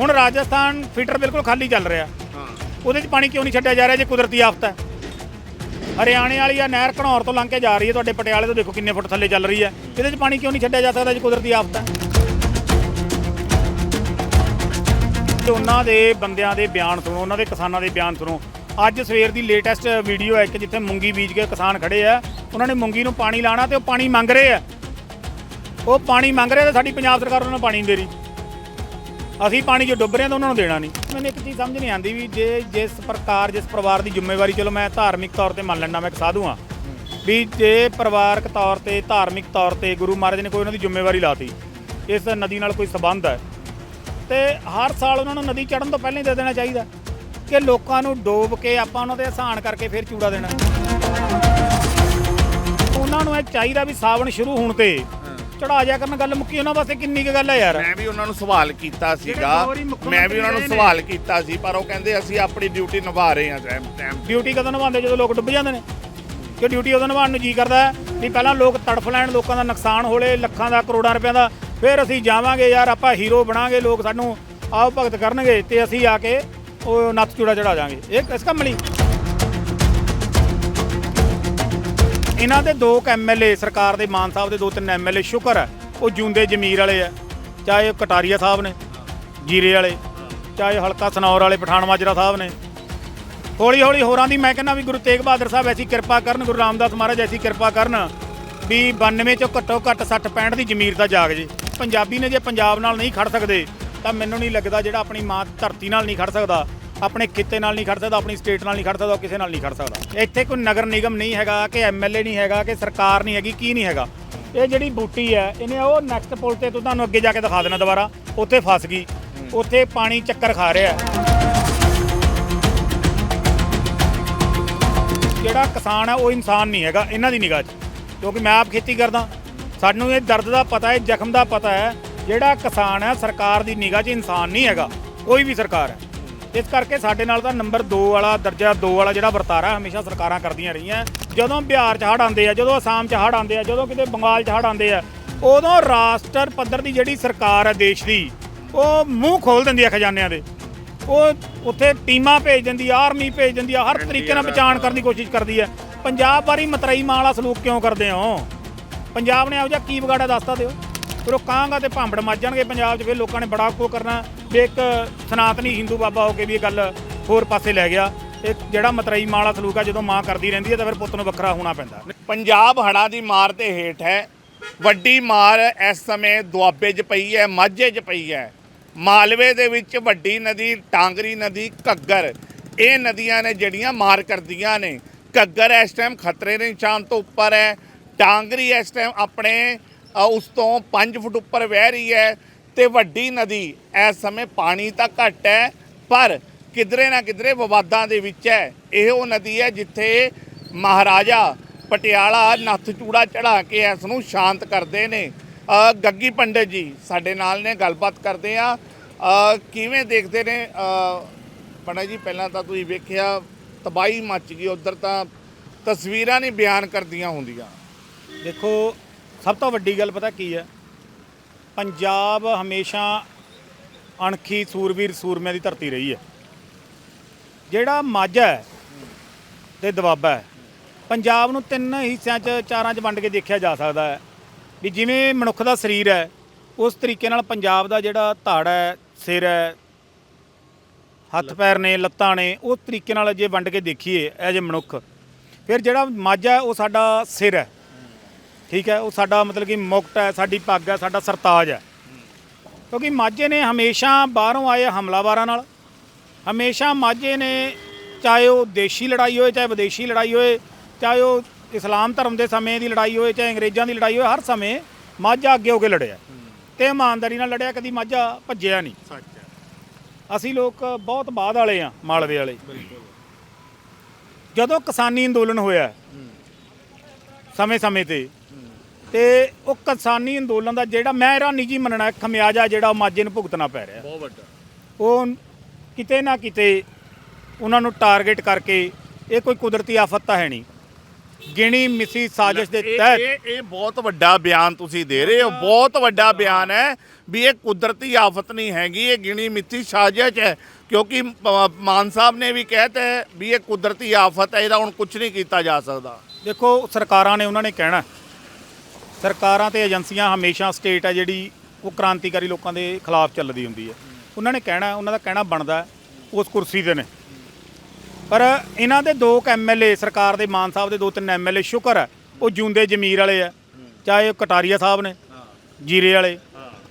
ਹੁਣ ਰਾਜਸਥਾਨ ਫੀਟਰ ਬਿਲਕੁਲ ਖਾਲੀ ਚੱਲ ਰਿਹਾ। ਹਾਂ। ਉਹਦੇ 'ਚ ਪਾਣੀ ਕਿਉਂ ਨਹੀਂ ਛੱਡਿਆ ਜਾ ਰਿਹਾ ਜੇ ਕੁਦਰਤੀ ਆਫਤ ਹੈ? ਹਰਿਆਣੇ ਵਾਲੀ ਆ ਨਹਿਰ ਘਣੌਰ ਤੋਂ ਲੰਘ ਕੇ ਜਾ ਰਹੀ ਹੈ ਤੁਹਾਡੇ ਪਟਿਆਲੇ ਤੋਂ ਦੇਖੋ ਕਿੰਨੇ ਫੁੱਟ ਥੱਲੇ ਚੱਲ ਰਹੀ ਹੈ। ਇਹਦੇ 'ਚ ਪਾਣੀ ਕਿਉਂ ਨਹੀਂ ਛੱਡਿਆ ਜਾ ਸਕਦਾ ਜੇ ਕੁਦਰਤੀ ਆਫਤ ਹੈ? ਤੇ ਉਹਨਾਂ ਦੇ ਬੰਦਿਆਂ ਦੇ ਬਿਆਨ ਸੁਣੋ ਉਹਨਾਂ ਦੇ ਕਿਸਾਨਾਂ ਦੇ ਬਿਆਨ ਸੁਣੋ। ਅੱਜ ਸਵੇਰ ਦੀ ਲੇਟੈਸਟ ਵੀਡੀਓ ਹੈ ਕਿ ਜਿੱਥੇ ਮੂੰਗੀ ਬੀਜ ਕੇ ਕਿਸਾਨ ਖੜੇ ਆ ਉਹਨਾਂ ਨੇ ਮੂੰਗੀ ਨੂੰ ਪਾਣੀ ਲਾਣਾ ਤੇ ਉਹ ਪਾਣੀ ਮੰਗ ਰਹੇ ਆ। ਉਹ ਪਾਣੀ ਮੰਗ ਰਹੇ ਤੇ ਸਾਡੀ ਪੰਜਾਬ ਸਰਕਾਰ ਉਹਨਾਂ ਨੂੰ ਪਾਣੀ ਨਹੀਂ ਦੇ ਰਹੀ। ਅਸੀਂ ਪਾਣੀ 'ਚ ਡੁੱਬ ਰਹੇ ਹਾਂ ਤਾਂ ਉਹਨਾਂ ਨੂੰ ਦੇਣਾ ਨਹੀਂ। ਮੈਨੂੰ ਇੱਕ ਚੀਜ਼ ਸਮਝ ਨਹੀਂ ਆਉਂਦੀ ਵੀ ਜੇ ਜਿਸ ਪ੍ਰਕਾਰ, ਜਿਸ ਪਰਿਵਾਰ ਦੀ ਜ਼ਿੰਮੇਵਾਰੀ, ਚਲੋ ਮੈਂ ਧਾਰਮਿਕ ਤੌਰ ਤੇ ਮੰਨ ਲੈਂਦਾ, ਮੈਂ ਇੱਕ ਸਾਧੂ ਹਾਂ, ਵੀ ਜੇ ਪਰਿਵਾਰਕ ਤੌਰ ਤੇ, ਧਾਰਮਿਕ ਤੌਰ ਤੇ ਗੁਰੂ ਮਹਾਰਾਜ ਨੇ ਕੋਈ ਉਹਨਾਂ ਦੀ ਜ਼ਿੰਮੇਵਾਰੀ ਲਾਤੀ, ਇਸ ਨਦੀ ਨਾਲ ਕੋਈ ਸਬੰਧ ਹੈ, ਤੇ ਹਰ ਸਾਲ ਉਹਨਾਂ ਨੂੰ ਨਦੀ ਚੜਨ ਤੋਂ ਪਹਿਲਾਂ ਹੀ ਦੇ ਦੇਣਾ ਚਾਹੀਦਾ, ਕਿ ਲੋਕਾਂ ਨੂੰ ਡੋਬ ਕੇ ਆਪਾਂ ਉਹਨਾਂ ਦੇ ਆਸਾਨ ਕਰਕੇ ਫਿਰ ਚੂੜਾ ਦੇਣਾ। ਉਹਨਾਂ ਨੂੰ ਇਹ ਚਾਹੀਦਾ ਵੀ ਸਾਵਣ ਸ਼ੁਰੂ ਹੋਣ ਤੇ ਚੜਾ ਜਾ ਕਰਨ ਗੱਲ ਮੁੱਕੀ ਉਹਨਾਂ ਵਾਸਤੇ ਕਿੰਨੀ ਕੁ ਗੱਲ ਹੈ ਯਾਰ? ਮੈਂ ਵੀ ਉਹਨਾਂ ਨੂੰ ਸਵਾਲ ਕੀਤਾ ਸੀਗਾ। ਮੁੱਖ ਮੈਂ ਵੀ ਉਹਨਾਂ ਨੂੰ ਮੰਤਰੀ। ਸਵਾਲ ਕੀਤਾ ਸੀ ਪਰ ਉਹ ਕਹਿੰਦੇ ਅਸੀਂ ਆਪਣੀ ਡਿਊਟੀ ਨਿਭਾ ਰਹੇ ਹਾਂ ਟਾਈਮ ਟਾਈਮ ਡਿਊਟੀ ਕਦੋਂ ਨਿਭਾਉਂਦੇ ਜਦੋਂ ਲੋਕ ਡੁੱਬ ਜਾਂਦੇ ਨੇ? ਕਿ ਡਿਊਟੀ ਉਦੋਂ ਨਿਭਾਉਣ ਨੂੰ ਜੀ ਕਰਦਾ ਹੈ? ਵੀ ਪਹਿਲਾਂ ਲੋਕ ਤੜਫ ਲੈਣ ਲੋਕਾਂ ਦਾ ਨੁਕਸਾਨ ਹੋਲੇ ਲੱਖਾਂ ਦਾ ਕਰੋੜਾਂ ਰੁਪਏ ਦਾ ਫਿਰ ਅਸੀਂ ਜਾਵਾਂਗੇ ਯਾਰ ਆਪਾਂ ਹੀਰੋ ਬਣਾਂਗੇ ਲੋਕ ਸਾਨੂੰ ਆਓ ਭਗਤ ਕਰਨਗੇ ਤੇ ਅਸੀਂ ਆ ਕੇ ਉਹ ਨੱਥ ਚੂੜਾ ਚੜਾ ਜਾਾਂਗੇ ਇਹ ਇਸ ਕੰਮ ਲਈ? ਇਹਨਾਂ ਦੇ ਦੋ ਐਮਐਲਏ ਸਰਕਾਰ ਦੇ ਮਾਨ ਸਾਹਿਬ ਦੇ ਦੋ ਤਿੰਨ ਐਮਐਲਏ ਸ਼ੁਕਰ ਹੈ, ਉਹ ਜੂੰਦੇ ਜਮੀਰ ਵਾਲੇ ਆ, ਚਾਹੇ ਉਹ ਕਟਾਰੀਆ ਸਾਹਿਬ ਨੇ, ਜੀਰੇ ਵਾਲੇ, ਚਾਹੇ ਹਲਕਾ ਸਨੌਰ ਵਾਲੇ, ਪਠਾਨ ਮਾਜਰਾ ਸਾਹਿਬ ਨੇ। ਹੌਲੀ ਹੌਲੀ ਹੋਰਾਂ ਦੀ ਮੈਂ ਕਹਿੰਦਾ ਵੀ ਗੁਰੂ ਤੇਗ ਬਹਾਦਰ ਸਾਹਿਬ ਐਸੀ ਕਿਰਪਾ ਕਰਨ, ਗੁਰੂ ਰਾਮਦਾਸ ਮਹਾਰਾਜ ਐਸੀ ਕਿਰਪਾ ਕਰਨ ਵੀ 92 ਚੋਂ ਘੱਟੋ ਘੱਟ 60 65 ਦੀ ਜ਼ਮੀਰ ਦਾ ਜਾਗ ਜੇ। ਪੰਜਾਬੀ ਨੇ ਜੇ ਪੰਜਾਬ ਨਾਲ ਨਹੀਂ ਖੜ ਸਕਦੇ, ਤਾਂ ਮੈਨੂੰ ਨਹੀਂ ਲੱਗਦਾ ਜਿਹੜਾ ਆਪਣੀ ਮਾਂ ਧਰਤੀ ਨਾਲ ਨਹੀਂ ਖੜ ਸਕਦਾ। ਆਪਣੇ ਖਿੱਤੇ ਨਾਲ ਨਹੀਂ ਖੜ ਸਕਦਾ ਆਪਣੀ ਸਟੇਟ ਨਾਲ ਨਹੀਂ ਖੜ ਸਕਦਾ ਉਹ ਕਿਸੇ ਨਾਲ ਨਹੀਂ ਖੜ ਸਕਦਾ। ਇੱਥੇ ਕੋਈ ਨਗਰ ਨਿਗਮ ਨਹੀਂ ਹੈਗਾ, ਕਿ ਐਮਐਲਏ ਨਹੀਂ ਹੈਗਾ, ਕਿ ਸਰਕਾਰ ਨਹੀਂ ਹੈਗੀ, ਕੀ ਨਹੀਂ ਹੈਗਾ। ਇਹ ਜਿਹੜੀ ਬੂਟੀ ਹੈ, ਇਹਨੇ ਉਹ ਨੈਕਸਟ ਪੁਲ ਤੇ ਤੋਂ ਤੁਹਾਨੂੰ ਅੱਗੇ ਜਾ ਕੇ ਦਿਖਾ ਦੇਣਾ ਦੁਬਾਰਾ। ਉੱਥੇ ਫਸ ਗਈ। ਉੱਥੇ ਪਾਣੀ ਚੱਕਰ ਖਾ ਰਿਹਾ ਜਿਹੜਾ ਕਿਸਾਨ ਹੈ, ਉਹ ਇਨਸਾਨ ਨਹੀਂ ਹੈਗਾ, ਇਹਨਾਂ ਦੀ ਨਿਗਾਹ 'ਚ। ਕਿਉਂਕਿ ਮੈਂ ਆਪ ਖੇਤੀ ਕਰਦਾ। ਸਾਨੂੰ ਇਹ ਦਰਦ ਦਾ ਪਤਾ ਹੈ, ਜ਼ਖਮ ਦਾ ਪਤਾ ਹੈ। ਜਿਹੜਾ ਕਿਸਾਨ ਹੈ, ਸਰਕਾਰ ਦੀ ਨਿਗਾਹ 'ਚ ਇਨਸਾਨ ਨਹੀਂ ਹੈਗਾ। ਕੋਈ ਵੀ ਸਰਕਾਰ ਹੈ। ਇਸ ਕਰਕੇ ਸਾਡੇ ਨਾਲ ਤਾਂ ਨੰਬਰ 2 ਵਾਲਾ ਦਰਜਾ 2 ਵਾਲਾ ਜਿਹੜਾ ਵਰਤਾਰਾ ਹਮੇਸ਼ਾ ਸਰਕਾਰਾਂ ਕਰਦੀਆਂ ਰਹੀਆਂ। ਜਦੋਂ ਬਿਹਾਰ 'ਚ ਹੜ੍ਹ ਆਉਂਦੇ ਆ ਜਦੋਂ ਅਸਾਮ 'ਚ ਹੜ੍ਹ ਆਉਂਦੇ ਆ ਜਦੋਂ ਕਿਤੇ ਬੰਗਾਲ 'ਚ ਹੜ੍ਹ ਆਉਂਦੇ ਆ ਉਦੋਂ ਰਾਸ਼ਟਰ ਪੱਧਰ ਦੀ ਜਿਹੜੀ ਸਰਕਾਰ ਹੈ ਦੇਸ਼ ਦੀ ਉਹ ਮੂੰਹ ਖੋਲ ਦਿੰਦੀ ਆ ਖਜ਼ਾਨਿਆਂ ਦੇ। ਉਹ ਉੱਥੇ ਟੀਮਾਂ ਭੇਜ ਦਿੰਦੀ ਆ ਆਰਮੀ ਭੇਜ ਦਿੰਦੀ ਆ ਹਰ ਤਰੀਕੇ ਨਾਲ ਬਚਾਉਣ ਕਰਨ ਦੀ ਕੋਸ਼ਿਸ਼ ਕਰਦੀ ਹੈ ਪੰਜਾਬ ਵਾਰੀ ਮਤਰਈ ਮਾਂ ਵਾਲਾ ਸਲੂਕ ਕਿਉਂ ਕਰਦੇ ਹੋ? ਪੰਜਾਬ ਨੇ ਇਹੋ ਜਿਹਾ ਕੀ ਵਿਗਾੜਿਆ ਦੱਸਤਾ ਦਿਓ? ਫਿਰ ਉਹ ਕਾਂਗਾ ਤੇ ਭਾਂਬੜ ਮੱਜ ਜਾਣਗੇ ਪੰਜਾਬ 'ਚ ਫਿਰ ਲੋਕਾਂ ਨੇ ਬੜਾ ਕੋ ਕਰਨਾ। ਵੀ ਇੱਕ ਸਨਾਤਨੀ ਹਿੰਦੂ ਬਾਬਾ ਹੋ ਕੇ ਵੀ ਇਹ ਗੱਲ ਹੋਰ ਪਾਸੇ ਲੈ ਗਿਆ, ਇਹ ਜਿਹੜਾ ਮਤਰਈ ਮਾਂ ਵਾਲਾ ਸਲੂਕ ਆ, ਜਦੋਂ ਮਾਂ ਕਰਦੀ ਰਹਿੰਦੀ ਹੈ ਤਾਂ ਫਿਰ ਪੁੱਤ ਨੂੰ ਵੱਖਰਾ ਹੋਣਾ ਪੈਂਦਾ। ਪੰਜਾਬ ਹੜ੍ਹਾਂ ਦੀ ਮਾਰ ਤੇ ਹੇਠ ਹੈ। ਵੱਡੀ ਮਾਰ ਇਸ ਸਮੇਂ ਦੁਆਬੇ 'ਚ ਪਈ ਹੈ, ਮਾਝੇ 'ਚ ਪਈ ਹੈ। ਮਾਲਵੇ ਦੇ ਵਿੱਚ ਵੱਡੀ ਨਦੀ, ਟਾਂਗਰੀ ਨਦੀ, ਘੱਗਰ, ਇਹ ਨਦੀਆਂ ਨੇ ਜਿਹੜੀਆਂ ਮਾਰ ਕਰਦੀਆਂ ਨੇ। ਘੱਗਰ ਇਸ ਟਾਈਮ ਖਤਰੇ ਦੇ ਨਿਸ਼ਾਨ ਤੋਂ ਉੱਪਰ ਹੈ। ਟਾਂਗਰੀ ਇਸ ਟਾਈਮ ਆਪਣੇ ਉਸ ਤੋਂ 5 ਫੁੱਟ ਉੱਪਰ ਵਹਿ ਰਹੀ ਹੈ। ਤੇ ਵੱਡੀ ਨਦੀ ਇਸ ਸਮੇਂ ਪਾਣੀ ਤਾਂ ਘੱਟ ਹੈ ਪਰ ਕਿਧਰੇ ਨਾ ਕਿਧਰੇ ਵਿਵਾਦਾਂ ਦੇ ਵਿੱਚ ਹੈ। ਇਹ ਉਹ ਨਦੀ ਹੈ ਜਿੱਥੇ ਮਹਾਰਾਜਾ ਪਟਿਆਲਾ ਨੱਥ ਚੂੜਾ ਚੜਾ ਕੇ ਇਸ ਨੂੰ ਸ਼ਾਂਤ ਕਰਦੇ ਨੇ। ਗੱਗੀ ਪੰਡਤ ਜੀ ਸਾਡੇ ਨਾਲ ਨੇ ਗੱਲਬਾਤ ਕਰਦੇ ਆ ਕਿਵੇਂ ਦੇਖਦੇ ਨੇ? ਅ, ਪੰਡਤ ਜੀ ਪਹਿਲਾਂ ਤਾਂ ਤੁਸੀਂ ਵੇਖਿਆ ਤਬਾਹੀ ਮੱਚ ਗਈ ਉਧਰ ਤਾਂ ਤਸਵੀਰਾਂ ਨਹੀਂ ਬਿਆਨ ਕਰਦੀਆਂ ਹੁੰਦੀਆਂ। ਦੇਖੋ ਸਭ ਤੋਂ ਵੱਡੀ ਗੱਲ ਪਤਾ ਕੀ ਹੈ? ਪੰਜਾਬ ਹਮੇਸ਼ਾ ਅਣਖੀ ਸੂਰਵੀਰ ਸੂਰਮਿਆਂ ਦੀ ਧਰਤੀ ਰਹੀ ਹੈ। ਜਿਹੜਾ ਮਾਝਾ ਹੈ ਤੇ ਦੁਆਬਾ ਹੈ, ਪੰਜਾਬ ਨੂੰ ਤਿੰਨ ਹਿੱਸਿਆਂ 'ਚ ਚਾਰਾਂ 'ਚ ਵੰਡ ਕੇ ਦੇਖਿਆ ਜਾ ਸਕਦਾ ਹੈ ਵੀ ਜਿਵੇਂ ਮਨੁੱਖ ਦਾ ਸਰੀਰ ਹੈ, ਉਸ ਤਰੀਕੇ ਨਾਲ ਪੰਜਾਬ ਦਾ ਜਿਹੜਾ ਧੜ ਹੈ, ਸਿਰ ਹੈ, ਹੱਥ ਪੈਰ ਨੇ, ਲੱਤਾਂ ਨੇ, ਉਸ ਤਰੀਕੇ ਨਾਲ ਜੇ ਵੰਡ ਕੇ ਦੇਖੀਏ ਐਜ ਏ ਮਨੁੱਖ, ਫਿਰ ਜਿਹੜਾ ਮਾਝਾ ਉਹ ਸਾਡਾ ਸਿਰ ਹੈ। ਠੀਕ ਹੈ ਉਹ ਸਾਡਾ ਮਤਲਬ ਕਿ ਮੁਕਟ ਹੈ ਸਾਡੀ ਪੱਗ ਹੈ ਸਾਡਾ ਸਰਤਾਜ ਹੈ। ਕਿਉਂਕਿ ਮਾਝੇ ਨੇ ਹਮੇਸ਼ਾ ਬਾਹਰੋਂ ਆਏ ਹਮਲਾਵਾਰਾਂ ਨਾਲ। ਹਮੇਸ਼ਾ ਮਾਝੇ ਨੇ ਚਾਹੇ ਉਹ ਦੇਸ਼ੀ ਲੜਾਈ ਹੋਏ ਚਾਹੇ ਵਿਦੇਸ਼ੀ ਲੜਾਈ ਹੋਏ ਚਾਹੇ ਉਹ ਇਸਲਾਮ ਧਰਮ ਦੇ ਸਮੇਂ ਦੀ ਲੜਾਈ ਹੋਏ ਚਾਹੇ ਅੰਗਰੇਜ਼ਾਂ ਦੀ ਲੜਾਈ ਹੋਏ ਹਰ ਸਮੇਂ ਮਾਝਾ ਅੱਗੇ ਹੋ ਕੇ ਲੜਿਆ। ਤੇ ਇਮਾਨਦਾਰੀ ਨਾਲ ਲੜਿਆ ਕਦੀ ਮਾਝਾ ਭੱਜਿਆ ਨਹੀਂ। ਸੱਚ ਅਸੀਂ ਲੋਕ ਬਹੁਤ ਬਾਅਦ ਵਾਲੇ ਆ ਮਾਲਵੇ ਵਾਲੇ। ਜਦੋਂ ਕਿਸਾਨੀ ਅੰਦੋਲਨ ਹੋਇਆ ਸਮੇਂ-ਸਮੇਂ ਤੇ ਤੇ ਉਹ ਕਿਸਾਨੀ ਅੰਦੋਲਨ ਦਾ ਜਿਹੜਾ ਮੇਰਾ ਨਿੱਜੀ ਮੰਨਣਾ ਖਮਿਆਜਾ ਜਿਹੜਾ ਮਾਝੇ ਨੂੰ ਭੁਗਤਣਾ ਪੈ ਰਿਹਾ। ਬਹੁਤ ਵੱਡਾ। ਉਹ ਕਿਤੇ ਨਾ ਕਿਤੇ ਉਹਨਾਂ ਨੂੰ ਟਾਰਗੇਟ ਕਰਕੇ ਇਹ ਕੋਈ ਕੁਦਰਤੀ ਆਫਤ ਤਾਂ ਹੈ ਨਹੀਂ। ਗਿਣੀ ਮਿਸੀ ਸਾਜ਼ਿਸ਼ ਦੇ ਤਹਿਤ ਇਹ ਇਹ ਬਹੁਤ ਵੱਡਾ ਬਿਆਨ ਤੁਸੀਂ ਦੇ ਰਹੇ ਹੋ। ਬਹੁਤ ਵੱਡਾ ਬਿਆਨ ਹੈ ਵੀ ਇਹ ਕੁਦਰਤੀ ਆਫਤ ਨਹੀਂ ਹੈਗੀ ਇਹ ਗਿਣੀ ਮਿੱਥੀ ਸਾਜ਼ਿਸ਼ ਹੈ। ਕਿਉਂਕਿ ਮਾਨ ਸਾਹਿਬ ਨੇ ਵੀ ਕਹਿਤਾ ਹੈ ਵੀ ਇਹ ਕੁਦਰਤੀ ਆਫਤ ਹੈ ਇਹਦਾ ਹੁਣ ਕੁਝ ਨਹੀਂ ਕੀਤਾ ਜਾ ਸਕਦਾ। ਦੇਖੋ ਸਰਕਾਰਾਂ ਨੇ ਉਹਨਾਂ ਨੇ ਕਹਿਣਾ ਸਰਕਾਰਾਂ ਤੇ ਏਜੰਸੀਆਂ ਹਮੇਸ਼ਾ ਸਟੇਟ ਹੈ ਜਿਹੜੀ ਉਹ ਕ੍ਰਾਂਤੀਕਾਰੀ ਲੋਕਾਂ ਦੇ ਖਿਲਾਫ ਚੱਲਦੀ ਹੁੰਦੀ ਹੈ। ਉਹਨਾਂ ਨੇ ਕਹਿਣਾ, ਉਹਨਾਂ ਦਾ ਕਹਿਣਾ ਬਣਦਾ ਉਸ ਕੁਰਸੀ ਤੇ ਨੇ। ਪਰ ਇਹਨਾਂ ਦੇ ਦੋ ਐਮਐਲਏ ਸਰਕਾਰ ਦੇ ਮਾਨ ਸਾਹਿਬ ਦੇ ਦੋ ਤਿੰਨ ਐਮਐਲਏ ਸ਼ੁਕਰ ਹੈ, ਉਹ ਜੂੰਦੇ ਜਮੀਰ ਵਾਲੇ ਆ। ਚਾਹੇ ਉਹ ਕਟਾਰੀਆ ਸਾਹਿਬ ਨੇ, ਜੀਰੇ ਵਾਲੇ,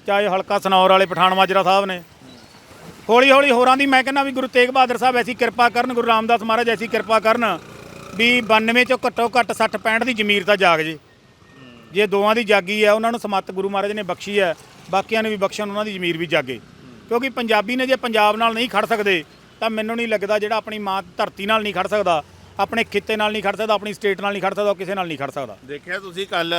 ਚਾਹੇ ਹਲਕਾ ਸਨੌਰ ਵਾਲੇ, ਪਠਾਨ ਮਾਜਰਾ ਸਾਹਿਬ ਨੇ। ਹੌਲੀ ਹੌਲੀ ਹੋਰਾਂ ਦੀ ਮੈਂ ਕਹਿੰਦਾ ਵੀ ਗੁਰੂ ਤੇਗ ਬਹਾਦਰ ਸਾਹਿਬ ਐਸੀ ਕਿਰਪਾ ਕਰਨ, ਗੁਰੂ ਰਾਮਦਾਸ ਮਹਾਰਾਜ ਐਸੀ ਕਿਰਪਾ ਕਰਨ, ਵੀ 92 ਚੋਂ ਘੱਟੋ ਘੱਟ 60 65 ਦੀ ਜ਼ਮੀਰ ਤਾਂ ਜਾਗ ਜੇ। ਜੇ ਦੋਵਾਂ ਦੀ ਜਾਗੀ ਹੈ, ਉਹਨਾਂ ਨੂੰ ਸਮੱਤ ਗੁਰੂ ਮਹਾਰਾਜ ਨੇ ਬਖਸ਼ੀ ਹੈ, ਬਾਕੀਆਂ ਨੂੰ ਵੀ ਬਖਸ਼ਣ, ਉਹਨਾਂ ਦੀ ਜ਼ਮੀਰ ਵੀ ਜਾਗੇ। ਕਿਉਂਕਿ ਪੰਜਾਬੀ ਨੇ ਜੇ ਪੰਜਾਬ ਨਾਲ ਨਹੀਂ ਖੜ ਸਕਦੇ, ਤਾਂ ਮੈਨੂੰ ਨਹੀਂ ਲੱਗਦਾ ਜਿਹੜਾ ਆਪਣੀ ਮਾਂ ਧਰਤੀ ਨਾਲ ਨਹੀਂ ਖੜ ਸਕਦਾ, ਆਪਣੇ ਖਿੱਤੇ ਨਾਲ ਨਹੀਂ ਖੜ ਸਕਦਾ, ਆਪਣੀ ਸਟੇਟ ਨਾਲ ਨਹੀਂ ਖੜ ਸਕਦਾ, ਉਹ ਕਿਸੇ ਨਾਲ ਨਹੀਂ ਖੜ ਸਕਦਾ। ਦੇਖਿਆ ਤੁਸੀਂ ਕੱਲ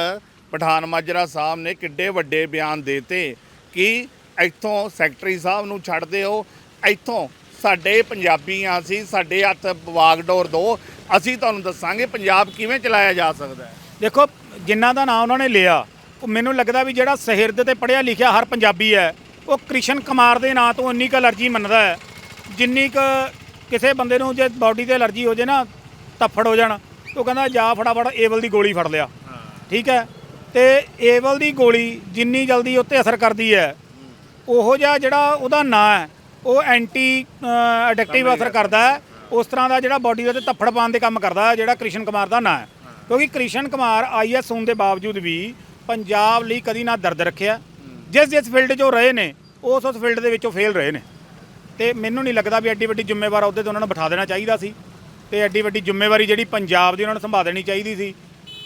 ਪਠਾਨ ਮਾਜਰਾ ਸਾਹਿਬ ਨੇ ਕਿੱਡੇ ਵੱਡੇ ਬਿਆਨ ਦੇਤੇ ਕਿ ਇੱਥੋਂ ਸੈਕਟਰੀ ਸਾਹਿਬ ਨੂੰ ਛੱਡ ਦਿਓ, ਇੱਥੋਂ ਸਾਡੇ ਪੰਜਾਬੀਆਂ ਸੀ ਸਾਡੇ ਹੱਥ ਵਾਗਡੋਰ ਦੋ, ਅਸੀਂ ਤੁਹਾਨੂੰ ਦੱਸਾਂਗੇ ਪੰਜਾਬ ਕਿਵੇਂ ਚਲਾਇਆ ਜਾ ਸਕਦਾ ਹੈ। ਦੇਖੋ ਜਿਨ੍ਹਾਂ ਦਾ ਨਾਮ ਉਹਨਾਂ ਨੇ ਲਿਆ ਉਹ ਮੈਨੂੰ ਲੱਗਦਾ ਵੀ ਜਿਹੜਾ ਸਹਿਰਦ ਤੇ ਪੜਿਆ ਲਿਖਿਆ ਹਰ ਪੰਜਾਬੀ ਹੈ ਉਹ ਕ੍ਰਿਸ਼ਨ ਕੁਮਾਰ ਦੇ ਨਾਂ ਤੋਂ ਉਨੀ ਕੁ ਅਲਰਜੀ ਮੰਨਦਾ ਹੈ ਜਿੰਨੀ ਕੁ ਕਿਸੇ ਬੰਦੇ ਨੂੰ ਜੇ ਬਾਡੀ ਤੇ ਅਲਰਜੀ ਹੋ ਜੇ ਨਾ ਤੱਫੜ ਹੋ ਜਾਣ ਉਹ ਕਹਿੰਦਾ ਜਾ ਫਟਾਫਟ ਏਵਲ ਦੀ ਗੋਲੀ ਫੜ ਲਿਆ। ਠੀਕ ਹੈ? ਤੇ ਏਵਲ ਦੀ ਗੋਲੀ ਜਿੰਨੀ ਜਲਦੀ ਉੱਤੇ ਅਸਰ ਕਰਦੀ ਹੈ ਉਹੋ ਜਿਹਾ ਜਿਹੜਾ ਉਹਦਾ ਨਾਂ ਹੈ ਉਹ ਐਂਟੀ ਅਡਿਕਟਿਵ ਅਸਰ ਕਰਦਾ ਹੈ ਉਸ ਤਰ੍ਹਾਂ ਦਾ ਜਿਹੜਾ ਬਾਡੀ ਦੇ ਉੱਤੇ ਤੱਫੜ ਪਾਉਣ ਦੇ ਕੰਮ ਕਰਦਾ ਹੈ ਜਿਹੜਾ ਕ੍ਰਿਸ਼ਨ ਕੁਮਾਰ ਦਾ ਨਾਂ ਹੈ। ਕਿਉਂਕਿ ਕ੍ਰਿਸ਼ਨ ਕੁਮਾਰ ਆਈਐਸ ਹੋਣ ਦੇ ਬਾਵਜੂਦ ਵੀ ਪੰਜਾਬ ਲਈ ਕਦੀ ਨਾ ਦਰਦ ਰੱਖਿਆ। ਜਿਸ ਜਿਸ ਫੀਲਡ 'ਚ ਉਹ ਰਹੇ ਨੇ ਉਸ ਉਸ ਫੀਲਡ ਦੇ ਵਿੱਚੋਂ ਫੇਲ ਰਹੇ ਨੇ। ਤੇ ਮੈਨੂੰ ਨਹੀਂ ਲੱਗਦਾ ਵੀ ਐਡੀ ਵੱਡੀ ਜ਼ਿੰਮੇਵਾਰ ਅਹੁਦੇ ਤੇ ਉਹਨਾਂ ਨੂੰ ਬਿਠਾ ਦੇਣਾ ਚਾਹੀਦਾ ਸੀ। ਤੇ ਐਡੀ ਵੱਡੀ ਜ਼ਿੰਮੇਵਾਰੀ ਜਿਹੜੀ ਪੰਜਾਬ ਦੀ ਉਹਨਾਂ ਨੂੰ ਸੰਭਾਲਣੀ ਚਾਹੀਦੀ ਸੀ।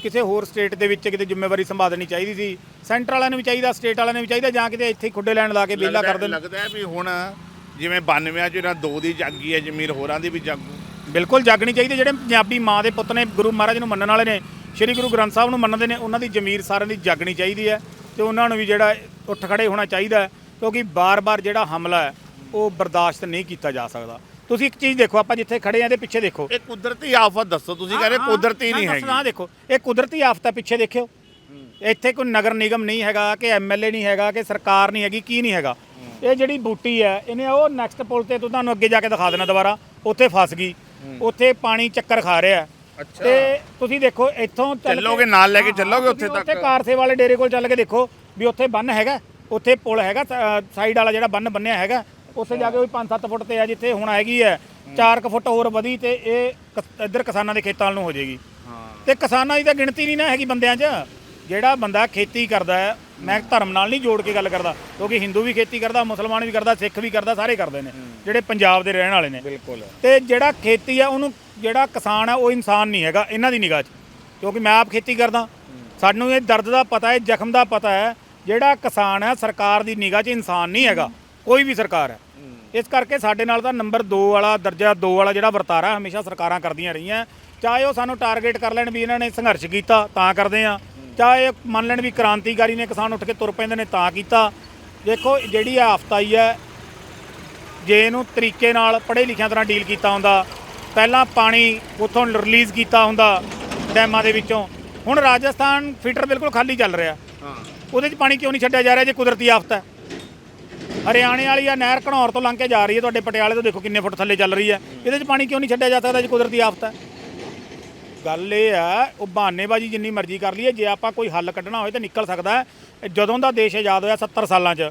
ਕਿਸੇ ਹੋਰ ਸਟੇਟ ਦੇ ਵਿੱਚ ਕਿਤੇ ਜ਼ਿੰਮੇਵਾਰੀ ਸੰਭਾਲਣੀ ਚਾਹੀਦੀ ਸੀ। ਸੈਂਟਰ ਵਾਲਿਆਂ ਨੂੰ ਵੀ ਚਾਹੀਦਾ ਸਟੇਟ ਵਾਲਿਆਂ ਨੂੰ ਵੀ ਚਾਹੀਦਾ ਜਾਂ ਕਿਤੇ ਇੱਥੇ ਹੀ ਖੁੱਡੇ ਲੈਣ ਲਾ ਕੇ ਵਿਹਲਾ ਕਰ ਦੇਣ। ਲੱਗਦਾ ਹੈ ਵੀ ਹੁਣ ਜਿਵੇਂ 92 ਚ ਇਹਨਾਂ ਦੋ ਦੀ ਜਾਗੀ ਹੈ ਜਮੀਰ ਹੋਰਾਂ ਦੀ ਵੀ ਜਾਗੂ। ਬਿਲਕੁਲ ਜਾਗਣੀ ਚਾਹੀਦੀ ਜਿਹੜੇ ਪੰਜਾਬੀ ਮਾਂ ਦੇ ਪੁੱਤ ਨੇ ਗੁਰੂ ਮਹਾਰਾਜ ਨੂੰ ਮੰਨਣ ਵਾਲੇ ਨੇ ਸ੍ਰੀ ਗੁਰੂ ਗ੍ਰੰਥ ਸਾਹਿਬ ਨੂੰ ਮੰਨਦੇ ਨੇ ਉਹਨਾਂ ਦੀ ਜ਼ਮੀਰ ਸਾਰਿਆਂ ਦੀ ਜਾਗਣੀ ਚਾਹੀਦੀ ਹੈ ਤੇ ਉਹਨਾਂ ਨੂੰ ਵੀ ਜਿਹੜਾ ਉੱਠ ਖੜੇ ਹੋਣਾ ਚਾਹੀਦਾ ਕਿਉਂਕਿ ਬਾਰ-ਬਾਰ ਜਿਹੜਾ ਹਮਲਾ ਹੈ ਉਹ ਬਰਦਾਸ਼ਤ ਨਹੀਂ ਕੀਤਾ ਜਾ ਸਕਦਾ। ਤੁਸੀਂ ਇੱਕ ਚੀਜ਼ ਦੇਖੋ ਆਪਾਂ ਜਿੱਥੇ ਖੜੇ ਆ ਇਹਦੇ ਪਿੱਛੇ ਦੇਖੋ। ਇਹ ਕੁਦਰਤੀ ਆਫਤ ਦੱਸੋ ਤੁਸੀਂ ਕਹਿੰਦੇ ਕੁਦਰਤੀ ਨਹੀਂ ਹੈਗੀ। ਹਾਂ ਦੇਖੋ ਇਹ ਕੁਦਰਤੀ ਆਫਤ ਹੈ ਪਿੱਛੇ ਦੇਖਿਓ। ਇੱਥੇ ਕੋਈ ਨਗਰ ਨਿਗਮ ਨਹੀਂ ਹੈਗਾ ਕਿ ਐਮਐਲਏ ਨਹੀਂ ਹੈਗਾ ਕਿ ਸਰਕਾਰ ਨਹੀਂ ਹੈਗੀ ਕੀ ਨਹੀਂ ਹੈਗਾ। ਇਹ ਜਿਹੜੀ ਬੂਟੀ ਹੈ ਇਹਨੇ ਉਹ ਨੈਕਸਟ ਪੁਲ ਤੇ ਤੋਂ ਤੁਹਾਨੂੰ ਅੱਗੇ ਜਾ ਕੇ ਦਿਖਾ ਦੇਣਾ ਦੁਬਾਰਾ ਉੱਥੇ ਫਸ ਗਈ। ਉੱਥੇ ਪਾਣੀ ਚੱਕਰ ਖਾ ਰਿਹਾ। ਤੇ ਤੁਸੀਂ ਦੇਖੋ ਇੱਥੋਂ ਚੱਲ ਚੱਲੋਗੇ ਨਾਲ ਲੈ ਕੇ ਚੱਲੋਗੇ ਉੱਥੇ ਤੱਕ? ਉੱਥੇ ਕਾਰਸੇ ਵਾਲੇ ਡੇਰੇ ਕੋਲ ਚੱਲ ਕੇ ਦੇਖੋ ਵੀ ਉੱਥੇ ਬੰਨ ਹੈਗਾ। ਉੱਥੇ ਪੁਲ ਹੈਗਾ ਸਾਈਡ ਵਾਲਾ ਜਿਹੜਾ ਬੰਨ ਬੰਨਿਆ ਹੈਗਾ। ਉੱਥੇ ਜਾ ਕੇ ਉਹ 5-7 ਫੁੱਟ ਤੇ ਆ ਜਿੱਥੇ ਹੁਣ ਹੈਗੀ ਹੈ। 4 ਫੁੱਟ ਹੋਰ ਵਧੀ ਤੇ ਇਹ ਇੱਧਰ ਕਿਸਾਨਾਂ ਦੇ ਖੇਤਾਂ ਵੱਲ ਨੂੰ ਹੋ ਜਾਏਗੀ। ਤੇ ਕਿਸਾਨਾਂ ਦੀ ਤਾਂ ਗਿਣਤੀ ਨਹੀਂ ਨਾ ਹੈਗੀ ਬੰਦਿਆਂ 'ਚ। ਜਿਹੜਾ ਬੰਦਾ ਖੇਤੀ ਕਰਦਾ ਹੈ ਮੈਂ ਧਰਮ ਨਾਲ ਨਹੀਂ ਜੋੜ ਕੇ ਗੱਲ ਕਰਦਾ ਕਿਉਂਕਿ ਹਿੰਦੂ ਵੀ ਖੇਤੀ ਕਰਦਾ ਮੁਸਲਮਾਨ ਵੀ ਕਰਦਾ ਸਿੱਖ ਵੀ ਕਰਦਾ ਸਾਰੇ ਕਰਦੇ ਨੇ ਜਿਹੜੇ ਪੰਜਾਬ ਦੇ ਰਹਿਣ ਵਾਲੇ ਨੇ। ਬਿਲਕੁਲ। ਤੇ ਜਿਹੜਾ ਖੇਤੀ ਆ ਉਹਨੂੰ ਜਿਹੜਾ ਕਿਸਾਨ ਆ ਉਹ ਇਨਸਾਨ ਨਹੀਂ ਹੈਗਾ ਇਹਨਾਂ ਦੀ ਨਿਗਾਹ 'ਚ ਕਿਉਂਕਿ ਮੈਂ ਆਪ ਖੇਤੀ ਕਰਦਾ। ਸਾਨੂੰ ਇਹ ਦਰਦ ਦਾ ਪਤਾ ਹੈ ਜ਼ਖਮ ਦਾ ਪਤਾ ਹੈ ਜਿਹੜਾ ਕਿਸਾਨ ਹੈ ਸਰਕਾਰ ਦੀ ਨਿਗਾਹ 'ਚ ਇਨਸਾਨ ਨਹੀਂ ਹੈਗਾ ਕੋਈ ਵੀ ਸਰਕਾਰ ਹੈ। ਇਸ ਕਰਕੇ ਸਾਡੇ ਨਾਲ ਤਾਂ ਨੰਬਰ 2 ਵਾਲਾ ਦਰਜਾ 2 ਵਾਲਾ ਜਿਹੜਾ ਵਰਤਾਰਾ ਹਮੇਸ਼ਾ ਸਰਕਾਰਾਂ ਕਰਦੀਆਂ ਰਹੀਆਂ ਚਾਹੇ ਉਹ ਸਾਨੂੰ ਟਾਰਗੇਟ ਕਰ ਲੈਣ ਵੀ ਇਹਨਾਂ ਨੇ ਸੰਘਰਸ਼ ਕੀਤਾ ਤਾਂ ਕਰਦੇ ਆ ਚਾਹੇ ਮੰਨ ਲੈਣ ਵੀ ਕ੍ਰਾਂਤੀਕਾਰੀ ਨੇ ਕਿਸਾਨ ਉੱਠ ਕੇ ਤੁਰ ਪੈਂਦੇ ਨੇ ਤਾਂ ਕੀਤਾ। ਦੇਖੋ ਜਿਹੜੀ ਆਫਤ ਆਈ ਹੈ ਜੇ ਇਹਨੂੰ ਤਰੀਕੇ ਨਾਲ ਪੜ੍ਹੇ ਲਿਖਿਆਂ ਤਰ੍ਹਾਂ ਡੀਲ ਕੀਤਾ ਹੁੰਦਾ ਪਹਿਲਾਂ ਪਾਣੀ ਉੱਥੋਂ ਰਿਲੀਜ਼ ਕੀਤਾ ਹੁੰਦਾ ਡੈਮਾਂ ਦੇ ਵਿੱਚੋਂ। ਹੁਣ ਰਾਜਸਥਾਨ ਫੀਟਰ ਬਿਲਕੁਲ ਖਾਲੀ ਚੱਲ ਰਿਹਾ। ਹਾਂ। ਉਹਦੇ 'ਚ ਪਾਣੀ ਕਿਉਂ ਨਹੀਂ ਛੱਡਿਆ ਜਾ ਰਿਹਾ ਜੇ ਕੁਦਰਤੀ ਆਫਤ ਹੈ? ਹਰਿਆਣੇ ਵਾਲੀ ਆ ਨਹਿਰ ਘਨੌਰ ਤੋਂ ਲੰਘ ਕੇ ਜਾ ਰਹੀ ਹੈ ਤੁਹਾਡੇ ਪਟਿਆਲੇ ਤੋਂ ਦੇਖੋ ਕਿੰਨੇ ਫੁੱਟ ਥੱਲੇ ਚੱਲ ਰਹੀ ਹੈ। ਇਹਦੇ 'ਚ ਪਾਣੀ ਕਿਉਂ ਨਹੀਂ ਛੱਡਿਆ ਜਾ ਸਕਦਾ ਜੇ ਕੁਦਰਤੀ ਆਫਤ ਹੈ? ਗੱਲ ਇਹ ਆ ਉਹ ਬਹਾਨੇਬਾਜ਼ੀ ਜਿੰਨੀ ਮਰਜ਼ੀ ਕਰ ਲਈਏ ਜੇ ਆਪਾਂ ਕੋਈ ਹੱਲ ਕੱਢਣਾ ਹੋਵੇ ਤਾਂ ਨਿਕਲ ਸਕਦਾ ਹੈ। ਜਦੋਂ ਦਾ ਦੇਸ਼ ਆਜ਼ਾਦ ਹੋਇਆ 70 ਸਾਲਾਂ 'ਚ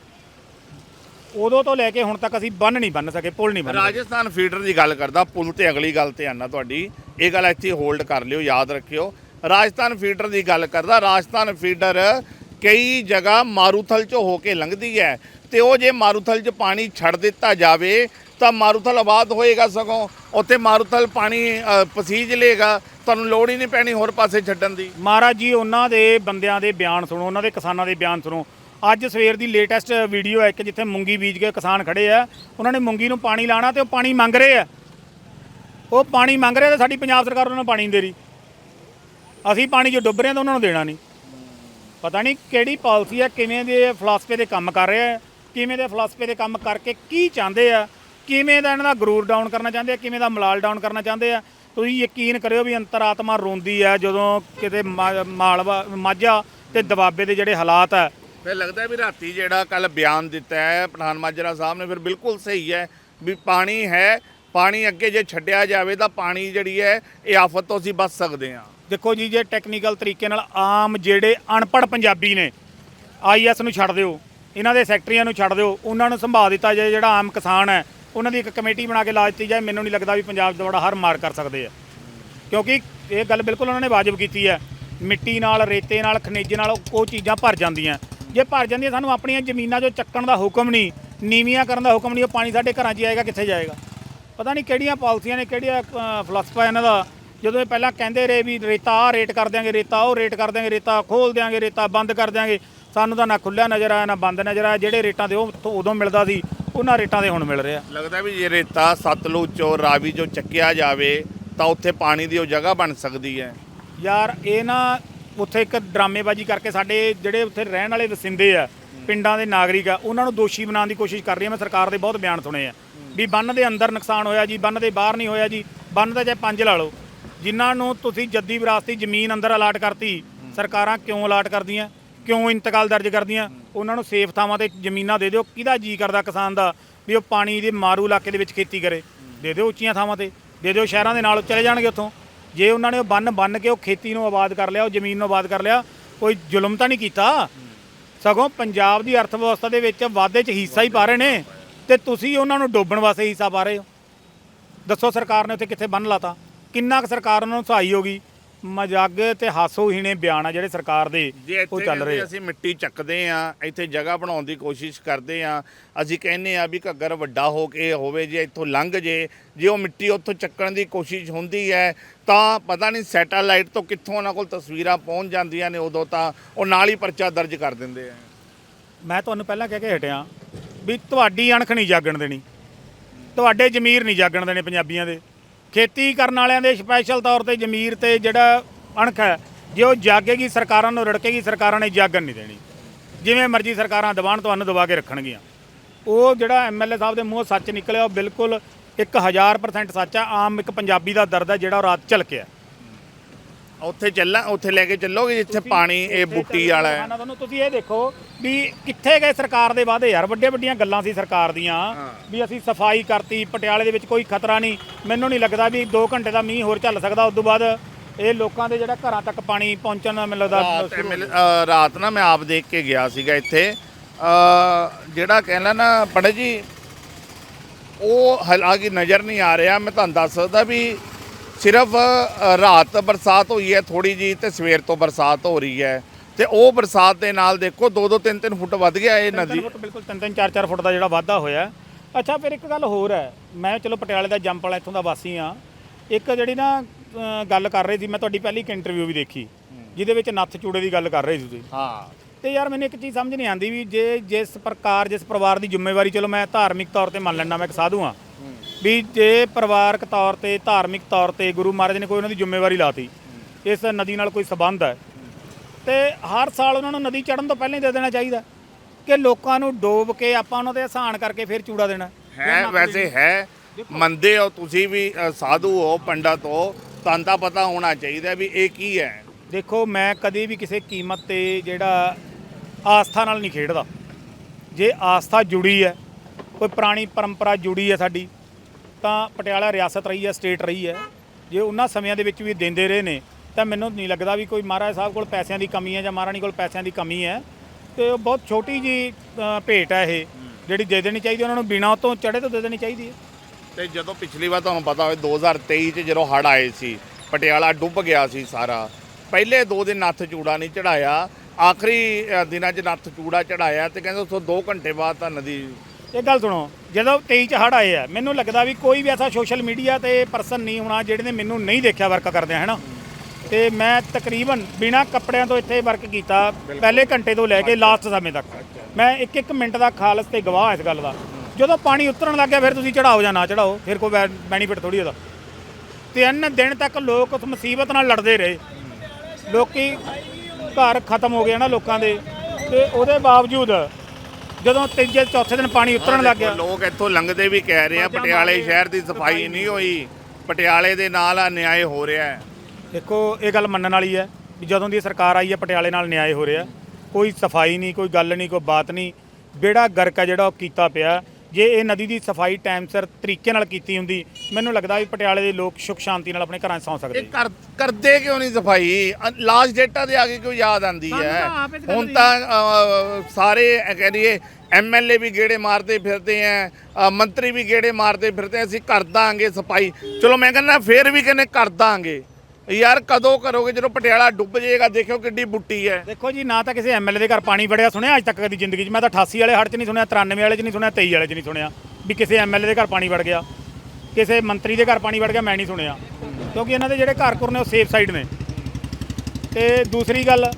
ਉਦੋਂ ਤੋਂ ਲੈ ਕੇ ਹੁਣ ਤੱਕ ਅਸੀਂ ਬੰਨ ਨਹੀਂ ਬੰਨ ਸਕੇ ਪੁਲ ਨਹੀਂ ਬੰਨ ਸਕੇ। ਰਾਜਸਥਾਨ ਫੀਡਰ ਦੀ ਗੱਲ ਕਰਦਾ ਪੁਲ ਤੇ ਅਗਲੀ ਗੱਲ ਤੇ ਆਣਾ ਤੁਹਾਡੀ। ਇਹ ਗੱਲ ਇੱਥੇ ਹੋਲਡ ਕਰ ਲਿਓ ਯਾਦ ਰੱਖਿਓ। ਰਾਜਸਥਾਨ ਫੀਡਰ ਦੀ ਗੱਲ ਕਰਦਾ ਰਾਜਸਥਾਨ ਫੀਡਰ ਕਈ ਜਗ੍ਹਾ ਮਾਰੂਥਲ ਚੋਂ ਹੋ ਕੇ ਲੰਘਦੀ ਹੈ ਤੇ ਉਹ ਜੇ ਮਾਰੂਥਲ 'ਚ ਪਾਣੀ ਛੱਡ ਦਿੱਤਾ ਜਾਵੇ ਤਾਂ ਮਾਰੂਥਲ ਆਬਾਦ ਹੋਏਗਾ ਸਗੋਂ। ਉੱਥੇ ਮਾਰੂਥਲ ਪਾਣੀ ਅ, ਪਸੀਜ ਲੇਗਾ ਤੁਹਾਨੂੰ ਲੋੜ ਹੀ ਨਹੀਂ ਪੈਣੀ ਹੋਰ ਪਾਸੇ ਛੱਡਣ ਦੀ। ਮਹਾਰਾਜ ਜੀ, ਉਹਨਾਂ ਦੇ ਬੰਦਿਆਂ ਦੇ ਬਿਆਨ ਸੁਣੋ, ਉਹਨਾਂ ਦੇ ਕਿਸਾਨਾਂ ਦੇ ਬਿਆਨ ਸੁਣੋ। ਅੱਜ ਸਵੇਰ ਦੀ ਲੇਟੈਸਟ ਵੀਡੀਓ ਹੈ ਇੱਕ, ਜਿੱਥੇ ਮੂੰਗੀ ਬੀਜ ਕੇ ਕਿਸਾਨ ਖੜੇ ਆ। ਉਹਨਾਂ ਨੇ ਮੂੰਗੀ ਨੂੰ ਪਾਣੀ ਲਾਣਾ ਤੇ ਉਹ ਪਾਣੀ ਮੰਗ ਰਹੇ ਆ। ਉਹ ਪਾਣੀ ਮੰਗ ਰਹੇ ਤੇ ਸਾਡੀ ਪੰਜਾਬ ਸਰਕਾਰ ਉਹਨਾਂ ਨੂੰ ਪਾਣੀ ਨਹੀਂ ਦੇ ਰਹੀ। ਅਸੀਂ ਪਾਣੀ ਜੋ ਡੁੱਬ ਰਹੇ ਹਾਂ ਤਾਂ ਉਹਨਾਂ ਨੂੰ ਦੇਣਾ ਨਹੀਂ। ਪਤਾ ਨਹੀਂ ਕਿਹੜੀ ਪਾਲਿਸੀ ਹੈ ਕਿਵੇਂ ਦੇ ਫਲਸਫੇ ਦੇ ਕੰਮ ਕਰ ਰਹੇ ਆ ਕਿਵੇਂ ਦੇ ਫਲਸਫੇ ਦੇ ਕੰਮ ਕਰਕੇ ਕੀ ਚਾਹੁੰਦੇ ਆ, ਕਿਵੇਂ ਦਾ ਇਹਨਾਂ ਦਾ ਗਰੂਰ ਡਾਊਨ ਕਰਨਾ ਚਾਹੁੰਦੇ ਆ, ਕਿਵੇਂ ਦਾ ਮਲਾਲ ਡਾਊਨ ਕਰਨਾ ਚਾਹੁੰਦੇ ਆ। ਤੁਸੀਂ ਯਕੀਨ ਕਰਿਓ ਵੀ ਅੰਤਰਾਤਮਾ ਰੋਂਦੀ ਹੈ ਜਦੋਂ ਕਿਤੇ ਮਾ- ਮਾਲਵਾ ਮਾਝਾ ਤੇ ਦਬਾਬੇ ਦੇ ਜਿਹੜੇ ਹਾਲਾਤ ਹੈ। ਫਿਰ ਲੱਗਦਾ ਵੀ ਰਾਤੀ ਜਿਹੜਾ ਕੱਲ ਬਿਆਨ ਦਿੱਤਾ ਹੈ ਪਠਾਨ ਮਾਜਰਾ ਸਾਹਿਬ ਨੇ ਫਿਰ ਬਿਲਕੁਲ ਸਹੀ ਹੈ ਵੀ ਪਾਣੀ ਹੈ ਪਾਣੀ ਅੱਗੇ ਜੇ ਛੱਡਿਆ ਜਾਵੇ ਤਾਂ ਪਾਣੀ ਜਿਹੜੀ ਹੈ ਇਹ ਆਫਤ ਤੋਂ ਅਸੀਂ ਬਚ ਸਕਦੇ ਹਾਂ। ਦੇਖੋ ਜੀ ਜੇ ਟੈਕਨੀਕਲ ਤਰੀਕੇ ਨਾਲ ਆਮ ਜਿਹੜੇ ਅਨਪੜ੍ਹ ਪੰਜਾਬੀ ਨੇ ਆਈਐਸ ਨੂੰ ਛੱਡ ਦਿਓ ਇਹਨਾਂ ਦੇ ਸੈਕਟਰੀਆਂ ਨੂੰ ਛੱਡ ਦਿਓ ਉਹਨਾਂ ਨੂੰ ਸੰਭਾਲ ਦਿੱਤਾ ਜਾਏ ਜਿਹੜਾ ਆਮ ਕਿਸਾਨ ਹੈ। ਉਹਨਾਂ ਦੀ ਇੱਕ ਕਮੇਟੀ ਬਣਾ ਕੇ ਲਾ ਦਿੱਤੀ ਜਾਏ, ਮੈਨੂੰ ਨਹੀਂ ਲੱਗਦਾ ਵੀ ਪੰਜਾਬ ਦੌੜਾ ਹਰ ਮਾਰ ਕਰ ਸਕਦੇ ਆ। ਕਿਉਂਕਿ ਇਹ ਗੱਲ ਬਿਲਕੁਲ ਉਹਨਾਂ ਨੇ ਵਾਜਬ ਕੀਤੀ ਹੈ। ਮਿੱਟੀ ਨਾਲ, ਰੇਤੇ ਨਾਲ, ਖਣਿਜ ਨਾਲ ਉਹ ਚੀਜ਼ਾਂ ਭਰ ਜਾਂਦੀਆਂ। ਜੇ ਭਰ ਜਾਂਦੀਆਂ, ਸਾਨੂੰ ਆਪਣੀਆਂ ਜ਼ਮੀਨਾਂ 'ਚੋਂ ਚੱਕਣ ਦਾ ਹੁਕਮ ਨਹੀਂ, ਨੀਵੀਆਂ ਕਰਨ ਦਾ ਹੁਕਮ ਨਹੀਂ, ਉਹ ਪਾਣੀ ਸਾਡੇ ਘਰਾਂ 'ਚ ਹੀ ਆਏਗਾ, ਕਿੱਥੇ ਜਾਏਗਾ? ਪਤਾ ਨਹੀਂ ਕਿਹੜੀਆਂ ਪਾਲਿਸੀਆਂ ਨੇ, ਕਿਹੜੀਆਂ ਫਲਸਫਾ ਇਹਨਾਂ ਦਾ, ਜਦੋਂ ਇਹ ਪਹਿਲਾਂ ਕਹਿੰਦੇ ਰਹੇ ਵੀ ਰੇਤਾ ਆ ਰੇਟ ਕਰ ਦਿਆਂਗੇ, ਰੇਤਾ ਉਹ ਰੇਟ ਕਰ ਦਿਆਂਗੇ, ਰੇਤਾ ਖੋਲ ਦਿਆਂਗੇ, ਰੇਤਾ ਬੰਦ ਕਰ ਦਿਆਂਗੇ, ਸਾਨੂੰ ਤਾਂ ਨਾ ਖੁੱਲਿਆ ਨਜ਼ਰ ਆਇਆ, ਨਾ ਬੰਦ ਨਜ਼ਰ ਆਇਆ, ਜਿਹੜੇ ਰੇਟਾਂ ਦੇ ਉਹ ਤੋਂ ਉਦੋਂ ਮਿਲਦਾ ਸੀ ਉਹਨਾਂ ਰੇਟਾਂ ਦੇ ਹੁਣ ਮਿਲ ਰਿਹਾ ਲੱਗਦਾ ਵੀ ਜੇ ਰੇਤਾ ਸਤਲੁਜ ਚੋਂ ਰਾਵੀ ਚੋਂ ਚੱਕਿਆ ਜਾਵੇ ਤਾਂ ਉੱਥੇ ਪਾਣੀ ਦੀ ਉਹ ਜਗ੍ਹਾ ਬਣ ਸਕਦੀ ਹੈ। ਯਾਰ ਇਹ ਨਾ ਉੱਥੇ ਇੱਕ ਡਰਾਮੇਬਾਜ਼ੀ ਕਰਕੇ ਸਾਡੇ ਜਿਹੜੇ ਉੱਥੇ ਰਹਿਣ ਵਾਲੇ ਵਸਿੰਦੇ ਆ ਪਿੰਡਾਂ ਦੇ ਨਾਗਰਿਕ ਆ ਉਹਨਾਂ ਨੂੰ ਦੋਸ਼ੀ ਬਣਾਉਣ ਦੀ ਕੋਸ਼ਿਸ਼ ਕਰ ਰਹੀ ਹੈ ਮੈਂ ਸਰਕਾਰ ਦੇ ਬਹੁਤ ਬਿਆਨ ਸੁਣੇ ਆ। ਵੀ ਬੰਨ ਦੇ ਅੰਦਰ ਨੁਕਸਾਨ ਹੋਇਆ ਜੀ ਬੰਨ ਦੇ ਬਾਹਰ ਨਹੀਂ ਹੋਇਆ ਜੀ ਬੰਨ ਦਾ ਚਾਹੇ ਪੰਜ ਲਾ ਲਓ। ਜਿਨ੍ਹਾਂ ਨੂੰ ਤੁਸੀਂ ਜੱਦੀ ਵਿਰਾਸਤੀ ਜ਼ਮੀਨ ਅੰਦਰ ਅਲਾਟ ਕਰਤੀ ਸਰਕਾਰਾਂ ਕਿਉਂ ਅਲਾਟ ਕਰਦੀਆਂ? ਕਿਉਂ ਇੰਤਕਾਲ ਦਰਜ ਕਰਦੀਆਂ? ਉਹਨਾਂ ਨੂੰ ਸੇਫ ਥਾਵਾਂ ਤੇ ਜ਼ਮੀਨਾਂ ਦੇ ਦਿਓ। ਕਿਹਦਾ ਜੀ ਕਰਦਾ ਕਿਸਾਨ ਦਾ ਵੀ ਉਹ ਪਾਣੀ ਦੇ ਮਾਰੂ ਇਲਾਕੇ ਦੇ ਵਿੱਚ ਖੇਤੀ ਕਰੇ? ਦੇ ਦਿਓ ਉੱਚੀਆਂ ਥਾਵਾਂ ਤੇ। ਦੇ ਦਿਓ ਸ਼ਹਿਰਾਂ ਦੇ ਨਾਲ ਚਲੇ ਜਾਣਗੇ ਉੱਥੋਂ। ਜੇ ਉਹਨਾਂ ਨੇ ਉਹ ਬੰਨ ਬੰਨ ਕੇ ਉਹ ਖੇਤੀ ਨੂੰ ਆਬਾਦ ਕਰ ਲਿਆ, ਉਹ ਜ਼ਮੀਨ ਨੂੰ ਆਬਾਦ ਕਰ ਲਿਆ, ਕੋਈ ਜ਼ੁਲਮ ਤਾਂ ਨਹੀਂ ਕੀਤਾ? ਸਗੋਂ ਪੰਜਾਬ ਦੀ ਅਰਥ ਵਿਵਸਥਾ ਦੇ ਵਿੱਚ ਵਾਧੇ 'ਚ ਹਿੱਸਾ ਹੀ ਪਾ ਰਹੇ ਨੇ। ਤੇ ਤੁਸੀਂ ਉਹਨਾਂ ਨੂੰ ਡੋਬਣ ਵਾਸਤੇ ਹਿੱਸਾ ਪਾ ਰਹੇ ਹੋ। ਦੱਸੋ ਸਰਕਾਰ ਨੇ ਉੱਥੇ ਕਿੱਥੇ ਬੰਨ ਲਾਤਾ? ਕਿੰਨਾ ਕੁ ਸਰਕਾਰ ਉਹਨਾਂ ਨੂੰ ਸਹਾਈ ਹੋਗੀ ਮਜ਼ਾਕ ਤੇ ਹਾਸੋਹੀਣੇ ਬਿਆਨ ਆ ਜਿਹੜੇ ਸਰਕਾਰ ਦੇ ਜੇ ਉਹ ਇੱਥੇ ਚੱਲ ਰਹੇ ਕਹਿੰਦੇ ਆ। ਅਸੀਂ ਮਿੱਟੀ ਚੱਕਦੇ ਆ ਇੱਥੇ ਜਗ੍ਹਾ ਬਣਾਉਣ ਦੀ ਕੋਸ਼ਿਸ਼ ਕਰਦੇ ਆ ਅਸੀਂ ਕਹਿੰਦੇ ਆ ਵੀ ਘੱਗਰ ਵੱਡਾ ਹੋ ਕੇ ਹੋਵੇ ਜੇ ਇੱਥੋਂ ਲੰਘ ਜੇ ਜੇ ਉਹ ਮਿੱਟੀ ਉੱਥੋਂ ਚੱਕਣ ਦੀ ਕੋਸ਼ਿਸ਼ ਹੁੰਦੀ ਹੈ ਤਾਂ ਪਤਾ ਨਹੀਂ ਸੈਟੇਲਾਈਟ ਤੋਂ ਕਿੱਥੋਂ ਉਹਨਾਂ ਕੋਲ ਤਸਵੀਰਾਂ ਪਹੁੰਚ ਜਾਂਦੀਆਂ ਨੇ ਉਦੋਂ ਤਾਂ ਉਹ ਨਾਲ ਹੀ ਪਰਚਾ ਦਰਜ ਕਰ ਦਿੰਦੇ ਆ। ਮੈਂ ਤੁਹਾਨੂੰ ਪਹਿਲਾਂ ਕਹਿ ਕੇ ਹਟਿਆ ਵੀ ਤੁਹਾਡੀ ਅਣਖ ਨਹੀਂ ਜਾਗਣ ਦੇਣੀ ਤੁਹਾਡੇ ਜ਼ਮੀਰ ਨਹੀਂ ਜਾਗਣ ਦੇਣੇ ਪੰਜਾਬੀਆਂ ਦੇ। ਖੇਤੀ ਕਰਨ ਵਾਲਿਆਂ ਦੇ ਸਪੈਸ਼ਲ ਤੌਰ ਤੇ ਜ਼ਮੀਰ ਤੇ ਜਿਹੜਾ ਅਣਖ ਹੈ, ਜੇ ਉਹ ਜਾਗੇਗੀ ਸਰਕਾਰਾਂ ਨੂੰ, ਰੜਕੇਗੀ ਸਰਕਾਰਾਂ ਨੇ ਜਾਗਣ ਨਹੀਂ ਦੇਣੀ। ਜਿਵੇਂ ਮਰਜ਼ੀ ਸਰਕਾਰਾਂ ਦਬਾਣ ਤੁਹਾਨੂੰ ਦਬਾ ਕੇ ਰੱਖਣਗੀਆਂ। ਉਹ ਜਿਹੜਾ ਐਮਐਲਏ ਸਾਹਿਬ ਦੇ ਮੂੰਹੋਂ ਸੱਚ ਨਿਕਲਿਆ, ਉਹ ਬਿਲਕੁਲ 1000% ਸੱਚ ਆ। ਆਮ ਇੱਕ ਪੰਜਾਬੀ ਦਾ ਦਰਦ ਹੈ ਜਿਹੜਾ ਉਹ ਰਾਤ ਝਲਕਿਆ। ਉੱਥੇ ਚੱਲਾਂ ਉੱਥੇ ਲੈ ਕੇ ਚੱਲੋਗੇ ਜਿੱਥੇ ਪਾਣੀ ਇਹ ਬੁੱਟੀ ਵਾਲਾ ਹੈ? ਤੁਹਾਨੂੰ ਤੁਸੀਂ ਇਹ ਦੇਖੋ ਵੀ ਕਿੱਥੇ ਗਏ ਸਰਕਾਰ ਦੇ ਵਾਅਦੇ ਯਾਰ ਵੱਡੇ ਵੱਡੀਆਂ ਗੱਲਾਂ ਸੀ ਸਰਕਾਰ ਦੀਆਂ ਵੀ ਅਸੀਂ ਸਫ਼ਾਈ ਕਰਤੀ ਪਟਿਆਲੇ ਦੇ ਵਿੱਚ ਕੋਈ ਖਤਰਾ ਨਹੀਂ। ਮੈਨੂੰ ਨਹੀਂ ਲੱਗਦਾ ਵੀ 2 ਘੰਟੇ ਦਾ ਮੀਂਹ ਹੋਰ ਚੱਲ ਸਕਦਾ ਉਸ ਤੋਂ ਬਾਅਦ ਇਹ ਲੋਕਾਂ ਦੇ ਜਿਹੜਾ ਘਰਾਂ ਤੱਕ ਪਾਣੀ ਪਹੁੰਚਣ ਦਾ ਮੈਨੂੰ ਲੱਗਦਾ ਰਾਤ ਨਾ ਮੈਂ ਆਪ ਦੇਖ ਕੇ ਗਿਆ ਸੀਗਾ ਇੱਥੇ। ਜਿਹੜਾ ਕਹਿੰਦਾ ਨਾ ਪੜੇ ਜੀ ਉਹ ਹਾਲਾਂਕਿ ਨਜ਼ਰ ਨਹੀਂ ਆ ਰਿਹਾ ਮੈਂ ਤੁਹਾਨੂੰ ਦੱਸ ਸਕਦਾ ਵੀ ਸਿਰਫ ਰਾਤ ਬਰਸਾਤ ਹੋਈ ਹੈ ਥੋੜੀ ਜੀ ਤੇ ਸਵੇਰ ਤੋਂ ਬਰਸਾਤ ਹੋ ਰਹੀ ਹੈ ਤੇ ਉਹ ਬਰਸਾਤ ਦੇ ਨਾਲ ਦੇਖੋ 2-2 3-3 ਫੁੱਟ ਵੱਧ ਗਿਆ ਇਹ ਨਦੀ। ਬਿਲਕੁਲ 3-3 4-4 ਫੁੱਟ ਦਾ ਜਿਹੜਾ ਵਾਧਾ ਹੋਇਆ। ਅੱਛਾ ਫਿਰ ਇੱਕ ਗੱਲ ਹੋਰ ਹੈ। ਮੈਂ ਚਲੋ ਪਟਿਆਲੇ ਦਾ ਜੰਪ ਵਾਲਾ ਇੱਥੋਂ ਦਾ ਵਾਸੀ ਆ ਇੱਕ ਜਿਹੜੀ ਨਾ ਗੱਲ ਕਰ ਰਹੇ ਸੀ ਮੈਂ ਤੁਹਾਡੀ ਪਹਿਲੀ ਇੱਕ ਇੰਟਰਵਿਊ ਵੀ ਦੇਖੀ ਜਿਹਦੇ ਵਿੱਚ ਨੱਥ ਚੂੜੇ ਦੀ ਗੱਲ ਕਰ ਰਹੇ ਸੀ ਤੁਸੀਂ। ਹਾਂ। ਤੇ ਯਾਰ ਮੈਨੂੰ ਇੱਕ ਚੀਜ਼ ਸਮਝ ਨਹੀਂ ਆਉਂਦੀ ਵੀ ਜੇ ਜਿਸ ਪ੍ਰਕਾਰ ਜਿਸ ਪਰਿਵਾਰ ਦੀ ਜ਼ਿੰਮੇਵਾਰੀ ਚਲੋ ਮੈਂ ਧਾਰਮਿਕ ਤੌਰ ਤੇ ਮੰਨ ਲੈਣਾ ਮੈਂ ਇੱਕ ਸਾਧੂ ਆ ਵੀ ਜੇ ਪਰਿਵਾਰਕ ਤੌਰ ਤੇ ਧਾਰਮਿਕ ਤੌਰ ਤੇ ਗੁਰੂ ਮਹਾਰਾਜ ਨੇ ਕੋਈ ਉਹਨਾਂ ਦੀ ਜ਼ਿੰਮੇਵਾਰੀ ਲਾਤੀ ਇਸ ਨਦੀ ਨਾਲ ਕੋਈ ਸਬੰਧ ਹੈ। ਤੇ ਹਰ ਸਾਲ ਉਹਨਾਂ ਨੂੰ ਨਦੀ ਚੜਨ ਤੋਂ ਪਹਿਲਾਂ ਹੀ ਦੇ ਦੇਣਾ ਚਾਹੀਦਾ ਕਿ ਲੋਕਾਂ ਨੂੰ ਡੋਬ ਕੇ ਆਪਾਂ ਉਹਨਾਂ ਦੇ ਆਸਾਨ ਕਰਕੇ ਫਿਰ ਚੂੜਾ ਦੇਣਾ। ਹੈ ਵੈਸੇ ਹੈ। ਮੰਨਦੇ ਹੋ ਤੁਸੀਂ ਵੀ ਅ, ਸਾਧੂ ਹੋ ਪੰਡਤ ਹੋ ਤੁਹਾਨੂੰ ਤਾਂ ਪਤਾ ਹੋਣਾ ਚਾਹੀਦਾ ਵੀ ਇਹ ਕੀ ਹੈ। ਦੇਖੋ ਮੈਂ ਕਦੇ ਵੀ ਕਿਸੇ ਕੀਮਤ ਤੇ ਜਿਹੜਾ ਆਸਥਾ ਨਾਲ ਨਹੀਂ ਖੇਡਦਾ। ਜੇ ਆਸਥਾ ਜੁੜੀ ਹੈ ਕੋਈ ਪੁਰਾਣੀ ਪਰੰਪਰਾ ਜੁੜੀ ਹੈ ਸਾਡੀ ਤਾਂ ਪਟਿਆਲਾ ਰਿਆਸਤ ਰਹੀ ਹੈ ਸਟੇਟ ਰਹੀ ਹੈ। ਜੇ ਉਹਨਾਂ ਸਮਿਆਂ ਦੇ ਵਿੱਚ ਵੀ ਦਿੰਦੇ ਰਹੇ ਨੇ, ਤਾਂ ਮੈਨੂੰ ਨਹੀਂ ਲੱਗਦਾ ਵੀ ਕੋਈ ਮਹਾਰਾਜ ਸਾਹਿਬ ਕੋਲ ਪੈਸਿਆਂ ਦੀ ਕਮੀ ਹੈ ਜਾਂ ਮਹਾਰਾਣੀ ਕੋਲ ਪੈਸਿਆਂ ਦੀ ਕਮੀ ਹੈ। ਤੇ ਉਹ ਬਹੁਤ ਛੋਟੀ ਜੀ ਭੇਟ ਹੈ ਇਹ, ਜਿਹੜੀ ਦੇ ਦੇਣੀ ਚਾਹੀਦੀ ਉਹਨਾਂ ਨੂੰ ਬਿਨਾਂ ਤੋਂ ਚੜੇ ਤੋਂ ਦੇ ਦੇਣੀ ਚਾਹੀਦੀ ਹੈ। ਤੇ ਜਦੋਂ ਪਿਛਲੀ ਵਾਰ ਤੁਹਾਨੂੰ ਪਤਾ ਹੋਵੇ 2023 ਚ ਜਦੋਂ ਹੜ ਆਏ ਸੀ, ਪਟਿਆਲਾ ਡੁੱਬ ਗਿਆ ਸੀ ਸਾਰਾ। ਪਹਿਲੇ ਦੋ ਦਿਨ ਨੱਥ ਚੂੜਾ ਨਹੀਂ ਚੜਾਇਆ ਆਖਰੀ ਦਿਨਾਂ 'ਚ ਨੱਥ ਚੂੜਾ ਚੜਾਇਆ ਤੇ ਕਹਿੰਦੇ ਉਥੋਂ 2 ਘੰਟੇ ਬਾਅਦ ਤਾਂ ਨਦੀ ਇਹ ਗੱਲ ਸੁਣੋ ਜਦੋਂ 23 ਚ ਹੜ ਆਏ ਆ ਮੈਨੂੰ ਲੱਗਦਾ ਵੀ ਕੋਈ ਵੀ ਐਸਾ ਸੋਸ਼ਲ ਮੀਡੀਆ ਤੇ ਪਰਸਨ ਨਹੀਂ ਹੋਣਾ ਜਿਹੜੇ ਨੇ ਮੈਨੂੰ ਨਹੀਂ ਦੇਖਿਆ ਵਰਕ ਕਰਦੇ ਹੈ ਨਾ ਤੇ ਮੈਂ ਤਕਰੀਬਨ ਬਿਨਾ ਕੱਪੜਿਆਂ ਤੋਂ ਇੱਥੇ ਵਰਕ ਕੀਤਾ ਪਹਿਲੇ ਘੰਟੇ ਤੋਂ ਲੈ ਕੇ ਲਾਸਟ ਸਮੇਂ ਤੱਕ। ਮੈਂ ਇੱਕ ਇੱਕ ਮਿੰਟ ਦਾ ਖਾਲਸ ਤੇ ਗਵਾਹ ਇਸ ਗੱਲ ਦਾ। ਜਦੋਂ ਪਾਣੀ ਉਤਰਨ ਲੱਗ ਗਿਆ ਫਿਰ ਤੁਸੀਂ ਚੜਾਓ ਜਾਂ ਨਾ ਚੜਾਓ ਫਿਰ ਕੋਈ ਬੈਨੀਫਿਟ ਥੋੜੀ ਉਹਦਾ। ਤਿੰਨ ਦਿਨ ਤੱਕ ਲੋਕ ਉਸ ਮੁਸੀਬਤ ਨਾਲ ਲੜਦੇ ਰਹੇ। ਲੋਕੀ ਘਰ ਖਤਮ ਹੋ ਗਏ ਨਾ ਲੋਕਾਂ ਦੇ। ਤੇ ਉਹਦੇ ਬਾਵਜੂਦ ਜਦੋਂ ਤੀਜੇ ਚੌਥੇ ਦਿਨ ਪਾਣੀ ਉਤਰਨ ਲੱਗ ਗਿਆ। ਲੋਕ ਇੱਥੋਂ ਲੰਘਦੇ ਵੀ ਕਹਿ ਰਹੇ ਆ ਪਟਿਆਲੇ ਸ਼ਹਿਰ ਦੀ ਸਫ਼ਾਈ ਨਹੀਂ ਹੋਈ। ਪਟਿਆਲੇ ਦੇ ਨਾਲ ਅਨਿਆਏ ਹੋ ਰਿਹਾ ਹੈ। ਦੇਖੋ ਇਹ ਗੱਲ ਮੰਨਣ ਵਾਲੀ ਹੈ ਵੀ ਜਦੋਂ ਦੀ ਸਰਕਾਰ ਆਈ ਹੈ ਪਟਿਆਲੇ ਨਾਲ ਨਿਆਂ ਹੋ ਰਿਹਾ। ਕੋਈ ਸਫ਼ਾਈ ਨਹੀਂ ਕੋਈ ਗੱਲ ਨਹੀਂ ਕੋਈ ਬਾਤ ਨਹੀਂ। ਬੇੜਾ ਗਰਕ ਆ ਜਿਹੜਾ ਉਹ ਕੀਤਾ ਪਿਆ। ਜੇ ਇਹ ਨਦੀ ਦੀ ਸਫ਼ਾਈ ਟਾਈਮ ਸਿਰ ਤਰੀਕੇ ਨਾਲ ਕੀਤੀ ਹੁੰਦੀ ਮੈਨੂੰ ਲੱਗਦਾ ਵੀ ਪਟਿਆਲੇ ਦੇ ਲੋਕ ਸੁਖ ਸ਼ਾਂਤੀ ਨਾਲ ਆਪਣੇ ਘਰਾਂ 'ਚ ਸੌਂ ਸਕਦੇ। ਇਹ ਕਰ ਕਰਦੇ ਕਿਉਂ ਨਹੀਂ ਸਫ਼ਾਈ? ਲਾਸਟ ਡੇਟਾ ਦੇ ਆਗੇ ਕਿਉਂ ਯਾਦ ਆਂਦੀ ਹੈ? ਹੁਣ ਤਾਂ ਸਾਰੇ ਇਹ ਕਹਿ ਦਈਏ ਐਮਐਲਏ ਵੀ ਗੇੜੇ ਮਾਰਦੇ ਫਿਰਦੇ ਆ ਅ, ਮੰਤਰੀ ਵੀ ਗੇੜੇ ਮਾਰਦੇ ਫਿਰਦੇ ਅਸੀਂ ਕਰ ਦਾਂਗੇ ਸਫ਼ਾਈ। ਚਲੋ ਮੈਂ ਕਹਿੰਦਾ ਫੇਰ ਵੀ ਕਹਿੰਦੇ ਕਰ ਦਾਂਗੇ। ਯਾਰ ਕਦੋਂ ਕਰੋਗੇ ਜਦੋਂ ਪਟਿਆਲਾ ਡੁੱਬ ਜਾਏਗਾ? ਦੇਖਿਓ ਕਿੱਡੀ ਬੁੱਟੀ ਹੈ। ਦੇਖੋ ਜੀ, ਨਾ ਤਾਂ ਕਿਸੇ ਐਮਐਲਏ ਦੇ ਘਰ ਪਾਣੀ ਵੜਿਆ ਸੁਣਿਆ ਅੱਜ ਤੱਕ ਕਦੀ ਜ਼ਿੰਦਗੀ 'ਚ? ਮੈਂ ਤਾਂ 88 ਵਾਲੇ ਹੜ੍ਹ 'ਚ ਨਹੀਂ ਸੁਣਿਆ 93 ਵਾਲੇ 'ਚ ਨਹੀਂ ਸੁਣਿਆ 23 ਵਾਲੇ 'ਚ ਨਹੀਂ ਸੁਣਿਆ ਵੀ ਕਿਸੇ ਐਮਐਲਏ ਦੇ ਘਰ ਪਾਣੀ ਵੜ ਗਿਆ। ਕਿਸੇ ਮੰਤਰੀ ਦੇ ਘਰ ਪਾਣੀ ਵੜ ਗਿਆ, ਮੈਂ ਨਹੀਂ ਸੁਣਿਆ। ਕਿਉਂਕਿ ਇਹਨਾਂ ਦੇ ਜਿਹੜੇ ਘਰ ਘੁਰ ਨੇ ਉਹ ਸੇਫ ਸਾਈਡ ਨੇ। ਤੇ ਦੂਸਰੀ ਗੱਲ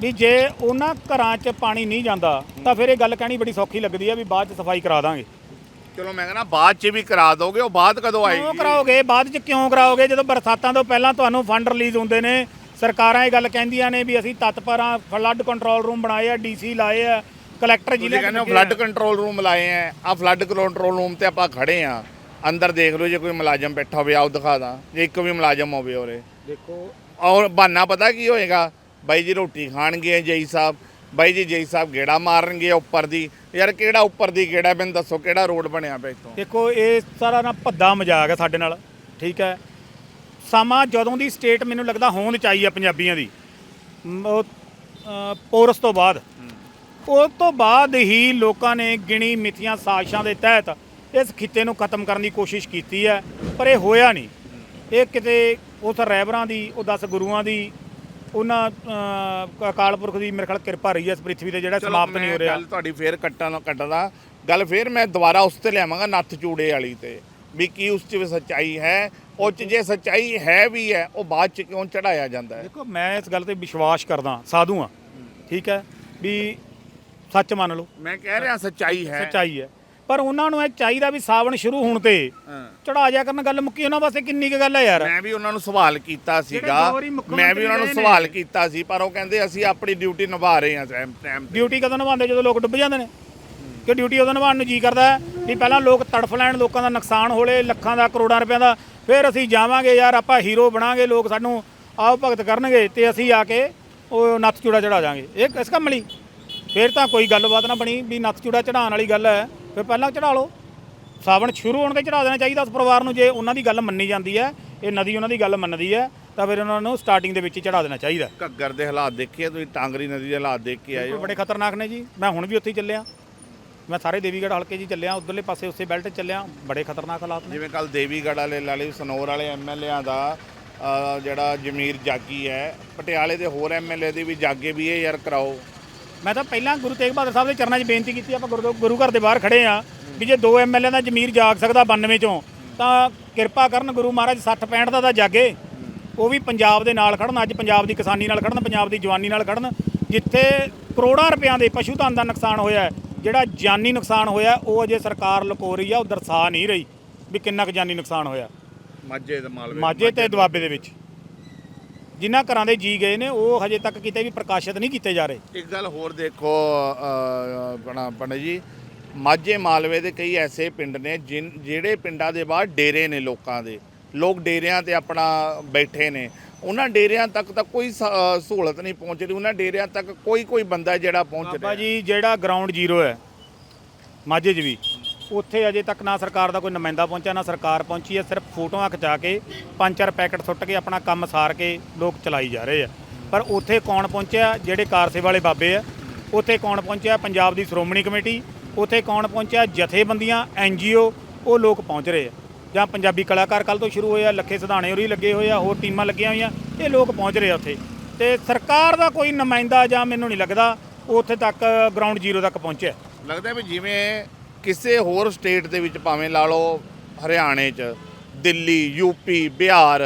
ਵੀ ਜੇ ਉਹਨਾਂ ਘਰਾਂ 'ਚ ਪਾਣੀ ਨਹੀਂ ਜਾਂਦਾ, ਤਾਂ ਫਿਰ ਇਹ ਗੱਲ ਕਹਿਣੀ ਬੜੀ ਸੌਖੀ ਲੱਗਦੀ ਹੈ ਵੀ ਬਾਅਦ 'ਚ ਸਫ਼ਾਈ ਕਰਾ ਦਾਂਗੇ। ਚਲੋ ਮੈਂ ਕਹਿੰਦਾ ਬਾਅਦ 'ਚ ਵੀ ਕਰਾ ਦੋਗੇ ਉਹ ਬਾਅਦ ਕਦੋਂ ਕਿਉਂ ਆਏਗੀ? ਕਰਾਓਗੇ? ਬਾਅਦ 'ਚ ਕਿਉਂ ਕਰਾਓਗੇ? ਜਦੋਂ ਬਰਸਾਤਾਂ ਤੋਂ ਪਹਿਲਾਂ ਤੁਹਾਨੂੰ ਫੰਡ ਰਿਲੀਜ਼ ਹੁੰਦੇ ਨੇ ਸਰਕਾਰਾਂ ਇਹ ਗੱਲ ਕਹਿੰਦੀਆਂ ਨੇ ਵੀ ਅਸੀਂ ਤਤਪਰ ਆ ਫਲੱਡ ਕੰਟਰੋਲ ਰੂਮ ਬਣਾਏ ਆ ਡੀਸੀ ਲਾਏ ਆ ਕਲੈਕਟਰ ਤੁਸੀਂ ਜ਼ਿਲ੍ਹੇ ਕਹਿੰਦੇ ਹੋ ਫਲੱਡ ਕੰਟਰੋਲ ਰੂਮ ਲਾਏ ਆ ਆ ਫਲੱਡ ਕੰਟਰੋਲ ਰੂਮ ਤੇ ਆਪਾਂ ਖੜੇ ਆ। ਅੰਦਰ ਦੇਖ ਲਓ ਜੇ ਕੋਈ ਮੁਲਾਜ਼ਮ ਬੈਠਾ ਹੋਵੇ ਆਓ ਦਿਖਾ ਦਾਂ ਜੇ ਇੱਕ ਵੀ ਮੁਲਾਜ਼ਮ ਹੋਵੇ ਉਰੇ। ਦੇਖੋ। ਔਰ ਬਹਾਨਾ ਪਤਾ ਕੀ ਹੋਏਗਾ? ਬਾਈ ਜੀ ਰੋਟੀ ਖਾਣਗੇ ਜਈ ਸਾਹਿਬ ਬਾਈ ਜੀ ਜਈ ਸਾਹਿਬ ਗੇੜਾ ਮਾਰਨਗੇ ਉੱਪਰ ਦੀ। ਯਾਰ ਕਿਹੜਾ ਉੱਪਰ ਦੀ ਗੇੜਾ ਮੈਨੂੰ ਦੱਸੋ ਕਿਹੜਾ ਰੋਡ ਬਣਿਆ ਪਿਆ ਇੱਥੋਂ? ਦੇਖੋ ਇਹ ਸਾਰਾ ਨਾ ਭੱਦਾ ਮਜ਼ਾਕ ਹੈ ਸਾਡੇ ਨਾਲ ਠੀਕ ਹੈ? ਸਮਾਂ ਜਦੋਂ ਦੀ ਸਟੇਟ ਮੈਨੂੰ ਲੱਗਦਾ ਹੋਂਦ ਚਾਹੀਏ ਆ ਪੰਜਾਬੀਆਂ ਦੀ। ਮ, ਉਹ, ਅ, ਪੋਰਸ ਤੋਂ ਬਾਅਦ। ਉਸ ਤੋਂ ਬਾਅਦ ਹੀ ਲੋਕਾਂ ਨੇ ਗਿਣੀ ਮਿਥੀਆਂ ਸਾਜ਼ਿਸ਼ਾਂ ਦੇ ਤਹਿਤ ਇਸ ਖਿੱਤੇ ਨੂੰ ਖਤਮ ਕਰਨ ਦੀ ਕੋਸ਼ਿਸ਼ ਕੀਤੀ ਹੈ ਪਰ ਇਹ ਹੋਇਆ ਨਹੀਂ। ਇਹ ਕਿਤੇ ਉਸ ਰਹਿਬਰਾਂ ਦੀ ਉਹ 10 ਗੁਰੂਆਂ ਦੀ ਉਹਨਾਂ ਅ, ਅਕਾਲ ਪੁਰਖ ਦੀ ਮੇਰੇ ਖਿਆਲ ਕਿਰਪਾ ਰਹੀ ਹੈ ਇਸ ਪ੍ਰਿਥਵੀ ਤੇ ਜਿਹੜਾ ਸਮਾਪਤ ਨਹੀਂ ਹੋ ਰਿਹਾ। ਗੱਲ ਤੁਹਾਡੀ ਫੇਰ ਕੱਟਣ ਕੱਟਦਾ। ਗੱਲ ਫੇਰ ਮੈਂ ਦੁਬਾਰਾ ਉਸ ਤੇ ਲਿਆਵਾਂਗਾ ਨੱਥ ਚੂੜੇ ਵਾਲੀ ਤੇ। ਵੀ ਕੀ ਉਸ 'ਚ ਵੀ ਸੱਚਾਈ ਹੈ ਉਹ 'ਚ ਜੇ ਸੱਚਾਈ ਹੈ ਵੀ ਹੈ ਉਹ ਬਾਅਦ 'ਚ ਕਿਉਂ ਚੜਾਇਆ ਜਾਂਦਾ ਹੈ? ਦੇਖੋ ਮੈਂ ਇਸ ਗੱਲ ਤੇ ਵਿਸ਼ਵਾਸ ਕਰਦਾ ਸਾਧੂ ਆ ਠੀਕ ਹੈ? ਵੀ ਸੱਚ ਮੰਨ ਲਓ। ਮੈਂ ਕਹਿ ਰਿਹਾ ਸੱਚਾਈ ਹੈ। ਸੱਚਾਈ ਹੈ। ਪਰ ਉਹਨਾਂ ਨੂੰ ਇਹ ਚਾਹੀਦਾ ਵੀ ਸਾਵਣ ਸ਼ੁਰੂ ਹੋਣ ਤੇ। ਚੜਾ ਜਾ ਕਰਨ ਗੱਲ ਮੁੱਕੀ ਉਹਨਾਂ ਵਾਸਤੇ ਕਿੰਨੀ ਕੁ ਗੱਲ ਹੈ ਯਾਰ? ਮੈਂ ਵੀ ਉਹਨਾਂ ਨੂੰ ਸਵਾਲ ਕੀਤਾ ਸੀਗਾ। ਦੋ ਵਾਰੀ ਮੁੱਖ ਮੈਂ ਵੀ ਉਹਨਾਂ ਨੂੰ ਮੰਤਰੀ। ਸਵਾਲ ਕੀਤਾ ਸੀ ਪਰ ਉਹ ਕਹਿੰਦੇ ਅਸੀਂ ਆਪਣੀ ਡਿਊਟੀ ਨਿਭਾ ਰਹੇ ਹਾਂ ਟਾਈਮ ਟਾਈਮ ਤੇ ਡਿਊਟੀ ਕਦੋਂ ਨਿਭਾਉਂਦੇ? ਜਦੋਂ ਲੋਕ ਡੁੱਬ ਜਾਂਦੇ ਨੇ। ਕਿ ਡਿਊਟੀ ਉਦੋਂ ਨਿਭਾਉਣ ਨੂੰ ਜੀ ਕਰਦਾ ਹੈ? ਵੀ ਪਹਿਲਾਂ ਲੋਕ ਤੜਫ ਲੈਣ ਲੋਕਾਂ ਦਾ ਨੁਕਸਾਨ ਹੋਲੇ ਲੱਖਾਂ ਦਾ ਕਰੋੜਾਂ ਰੁਪਏ ਦਾ। ਫਿਰ ਅਸੀਂ ਜਾਵਾਂਗੇ ਯਾਰ ਆਪਾਂ ਹੀਰੋ ਬਣਾਂਗੇ ਲੋਕ ਸਾਨੂੰ ਆਓ ਭਗਤ ਕਰਨਗੇ ਤੇ ਅਸੀਂ ਆ ਕੇ ਉਹ ਨੱਥ ਚੂੜਾ ਚੜਾ ਜਾਾਂਗੇ ਇਹ ਇਸ ਕੰਮ ਲਈ। ਫਿਰ ਤਾਂ ਕੋਈ ਗੱਲਬਾਤ ਨਾ ਬਣੀ ਵੀ ਨੱਥ ਚੂੜਾ ਚੜਾਉਣ ਵਾਲੀ ਗੱਲ ਹੈ। ਫਿਰ ਪਹਿਲਾਂ ਚੜਾ ਲਓ। ਸਾਵਣ ਸ਼ੁਰੂ ਹੋਣ ਤੇ ਚੜਾ ਦੇਣਾ ਚਾਹੀਦਾ ਉਸ ਪਰਿਵਾਰ ਨੂੰ ਜੇ ਉਹਨਾਂ ਦੀ ਗੱਲ ਮੰਨੀ ਜਾਂਦੀ ਹੈ ਇਹ ਨਦੀ ਉਹਨਾਂ ਦੀ ਗੱਲ ਮੰਨਦੀ ਹੈ ਤਾਂ ਫਿਰ ਉਹਨਾਂ ਨੂੰ ਸਟਾਰਟਿੰਗ ਦੇ ਵਿੱਚ ਹੀ ਚੜਾ ਦੇਣਾ ਚਾਹੀਦਾ। ਘੱਗਰ ਦੇ ਹਾਲਾਤ ਦੇਖੀਏ ਤੁਸੀਂ ਟਾਂਗਰੀ ਨਦੀ ਦੇ ਹਾਲਾਤ ਦੇਖ ਕੇ ਆਏ ਬਿਲਕੁਲ ਹੋ। ਬੜੇ ਖਤਰਨਾਕ ਨੇ ਜੀ। ਮੈਂ ਹੁਣ ਵੀ ਉੱਥੇ ਹੀ ਚੱਲਿਆ। ਮੈਂ ਸਾਰੇ ਦੇਵੀਗੜ੍ਹ ਹਲਕੇ ਹੀ ਚੱਲਿਆ ਉਧਰਲੇ ਪਾਸੇ ਉਸੇ ਬੈਲਟ 'ਚ ਚੱਲਿਆ ਬੜੇ ਖਤਰਨਾਕ ਹਾਲਾਤ ਨੇ। ਜਿਵੇਂ ਕੱਲ ਦੇਵੀਗੜ੍ਹ ਵਾਲੇ ਲਾਲੇ ਸਨੌਰ ਵਾਲੇ ਐਮਐਲਏਆਂ ਦਾ ਜਿਹੜਾ ਜਮੀਰ ਜਾਗੀ ਹੈ ਪਟਿਆਲੇ ਦੇ ਹੋਰ ਐਮਐਲਏ ਦੀ ਵੀ ਜਾਗੇ ਵੀ ਇਹ ਯਾਰ ਕਰਾਓ। ਮੈਂ ਤਾਂ ਪਹਿਲਾਂ ਗੁਰੂ ਤੇਗ ਬਹਾਦਰ ਸਾਹਿਬ ਦੇ ਚਰਨਾਂ 'ਚ ਬੇਨਤੀ ਕੀਤੀ ਆਪਾਂ ਗੁਰੂ ਗੁਰੂ ਘਰ ਦੇ ਬਾਹਰ ਖੜੇ ਆ ਵੀ ਜੇ ਦੋ ਐਮਐਲਏ ਦਾ ਜ਼ਮੀਰ ਜਾਗ ਸਕਦਾ 92 ਚੋਂ ਤਾਂ ਕਿਰਪਾ ਕਰਨ ਗੁਰੂ ਮਹਾਰਾਜ 60 65 ਦਾ ਤਾਂ ਜਾਗੇ। ਉਹ ਵੀ ਪੰਜਾਬ ਦੇ ਨਾਲ ਖੜਨ ਅੱਜ ਪੰਜਾਬ ਦੀ ਕਿਸਾਨੀ ਨਾਲ ਖੜਨ ਪੰਜਾਬ ਦੀ ਜਵਾਨੀ ਨਾਲ ਖੜਨ ਜਿੱਥੇ ਕਰੋੜਾਂ ਰੁਪਿਆਂ ਦੇ ਪਸ਼ੂ ਧਨ ਦਾ ਨੁਕਸਾਨ ਹੋਇਆ ਹੈ, ਜਿਹੜਾ ਜਾਨੀ ਨੁਕਸਾਨ ਹੋਇਆ ਉਹ ਅਜੇ ਸਰਕਾਰ ਲੁਕੋ ਰਹੀ ਆ ਉਹ ਦਰਸਾ ਨਹੀਂ ਰਹੀ ਵੀ ਕਿੰਨਾ ਕੁ ਜਾਨੀ ਨੁਕਸਾਨ ਹੋਇਆ। ਮਾਝੇ ਦੇ ਮਾਲਵੇ ਮਾਝੇ ਤੇ ਦੁਆਬੇ ਦੇ ਵਿੱਚ। ਜਿਨ੍ਹਾਂ ਘਰਾਂ ਦੇ ਜੀ ਗਏ ਨੇ ਉਹ ਹਜੇ ਤੱਕ ਕਿਤੇ ਵੀ ਪ੍ਰਕਾਸ਼ਿਤ ਨਹੀਂ ਕੀਤੇ ਜਾ ਰਹੇ। ਇੱਕ ਗੱਲ ਹੋਰ ਦੇਖੋ ਆਪਣਾ ਪੰਡਤ ਜੀ ਮਾਝੇ ਮਾਲਵੇ ਦੇ ਕਈ ਐਸੇ ਪਿੰਡ ਨੇ ਜਿਹੜੇ ਪਿੰਡਾਂ ਦੇ ਬਾਹਰ ਡੇਰੇ ਨੇ ਲੋਕਾਂ ਦੇ। ਲੋਕ ਡੇਰਿਆਂ ਤੇ ਆਪਣਾ ਬੈਠੇ ਨੇ। ਉਹਨਾਂ ਡੇਰਿਆਂ ਤੱਕ ਤਾਂ ਕੋਈ ਸਹੂਲਤ ਨਹੀਂ ਪਹੁੰਚ ਰਹੀ। ਉਹਨਾਂ ਡੇਰਿਆਂ ਤੱਕ ਕੋਈ ਕੋਈ ਬੰਦਾ ਜਿਹੜਾ ਪਹੁੰਚ ਬਾਬਾ ਰਿਹਾ। ਜੀ ਜਿਹੜਾ ਗਰਾਊਂਡ ਜ਼ੀਰੋ ਹੈ ਮਾਝੇ 'ਚ ਵੀ। ਉੱਥੇ ਅਜੇ ਤੱਕ ਨਾ ਸਰਕਾਰ ਦਾ ਕੋਈ ਨੁਮਾਇੰਦਾ ਪਹੁੰਚਿਆ, ਨਾ ਸਰਕਾਰ ਪਹੁੰਚੀ ਹੈ, ਸਿਰਫ ਫੋਟੋਆਂ ਖਿਚਾ ਕੇ ਪੰਜ ਚਾਰ ਪੈਕਟ ਸੁੱਟ ਕੇ ਆਪਣਾ ਕੰਮ ਸਾਰ ਕੇ ਲੋਕ ਚਲਾਈ ਜਾ ਰਹੇ ਆ। ਪਰ ਉੱਥੇ ਕੌਣ ਪਹੁੰਚਿਆ? ਜਿਹੜੇ ਕਾਰ ਸੇਵਾ ਵਾਲੇ ਬਾਬੇ ਆ। ਉੱਥੇ ਕੌਣ ਪਹੁੰਚਿਆ? ਪੰਜਾਬ ਦੀ ਸ਼੍ਰੋਮਣੀ ਕਮੇਟੀ। ਉੱਥੇ ਕੌਣ ਪਹੁੰਚਿਆ? ਜਥੇਬੰਦੀਆਂ ਐਨਜੀਓ ਉਹ ਲੋਕ ਪਹੁੰਚ ਰਹੇ ਆ। ਜਾਂ ਪੰਜਾਬੀ ਕਲਾਕਾਰ ਕੱਲ ਤੋਂ ਸ਼ੁਰੂ ਹੋਇਆ ਲੱਖੇ ਸਿਧਾਣੇ ਹੋਰੀ ਲੱਗੇ ਹੋਏ ਆ, ਹੋਰ ਟੀਮਾਂ ਲੱਗੀਆਂ ਹੋਈਆਂ, ਇਹ ਲੋਕ ਪਹੁੰਚ ਰਹੇ ਆ ਉੱਥੇ। ਤੇ ਸਰਕਾਰ ਦਾ ਕੋਈ ਨੁਮਾਇੰਦਾ ਜਾਂ ਮੈਨੂੰ ਨਹੀਂ ਲੱਗਦਾ ਉਹ ਉੱਥੇ ਤੱਕ ਗਰਾਊਂਡ ਜ਼ੀਰੋ ਤੱਕ ਪਹੁੰਚਿਆ। ਲੱਗਦਾ ਵੀ ਜਿਵੇਂ ਕਿਸੇ ਹੋਰ ਸਟੇਟ ਦੇ ਵਿੱਚ ਭਾਵੇਂ ਲਾ ਲਓ ਹਰਿਆਣੇ 'ਚ ਦਿੱਲੀ ਯੂਪੀ ਬਿਹਾਰ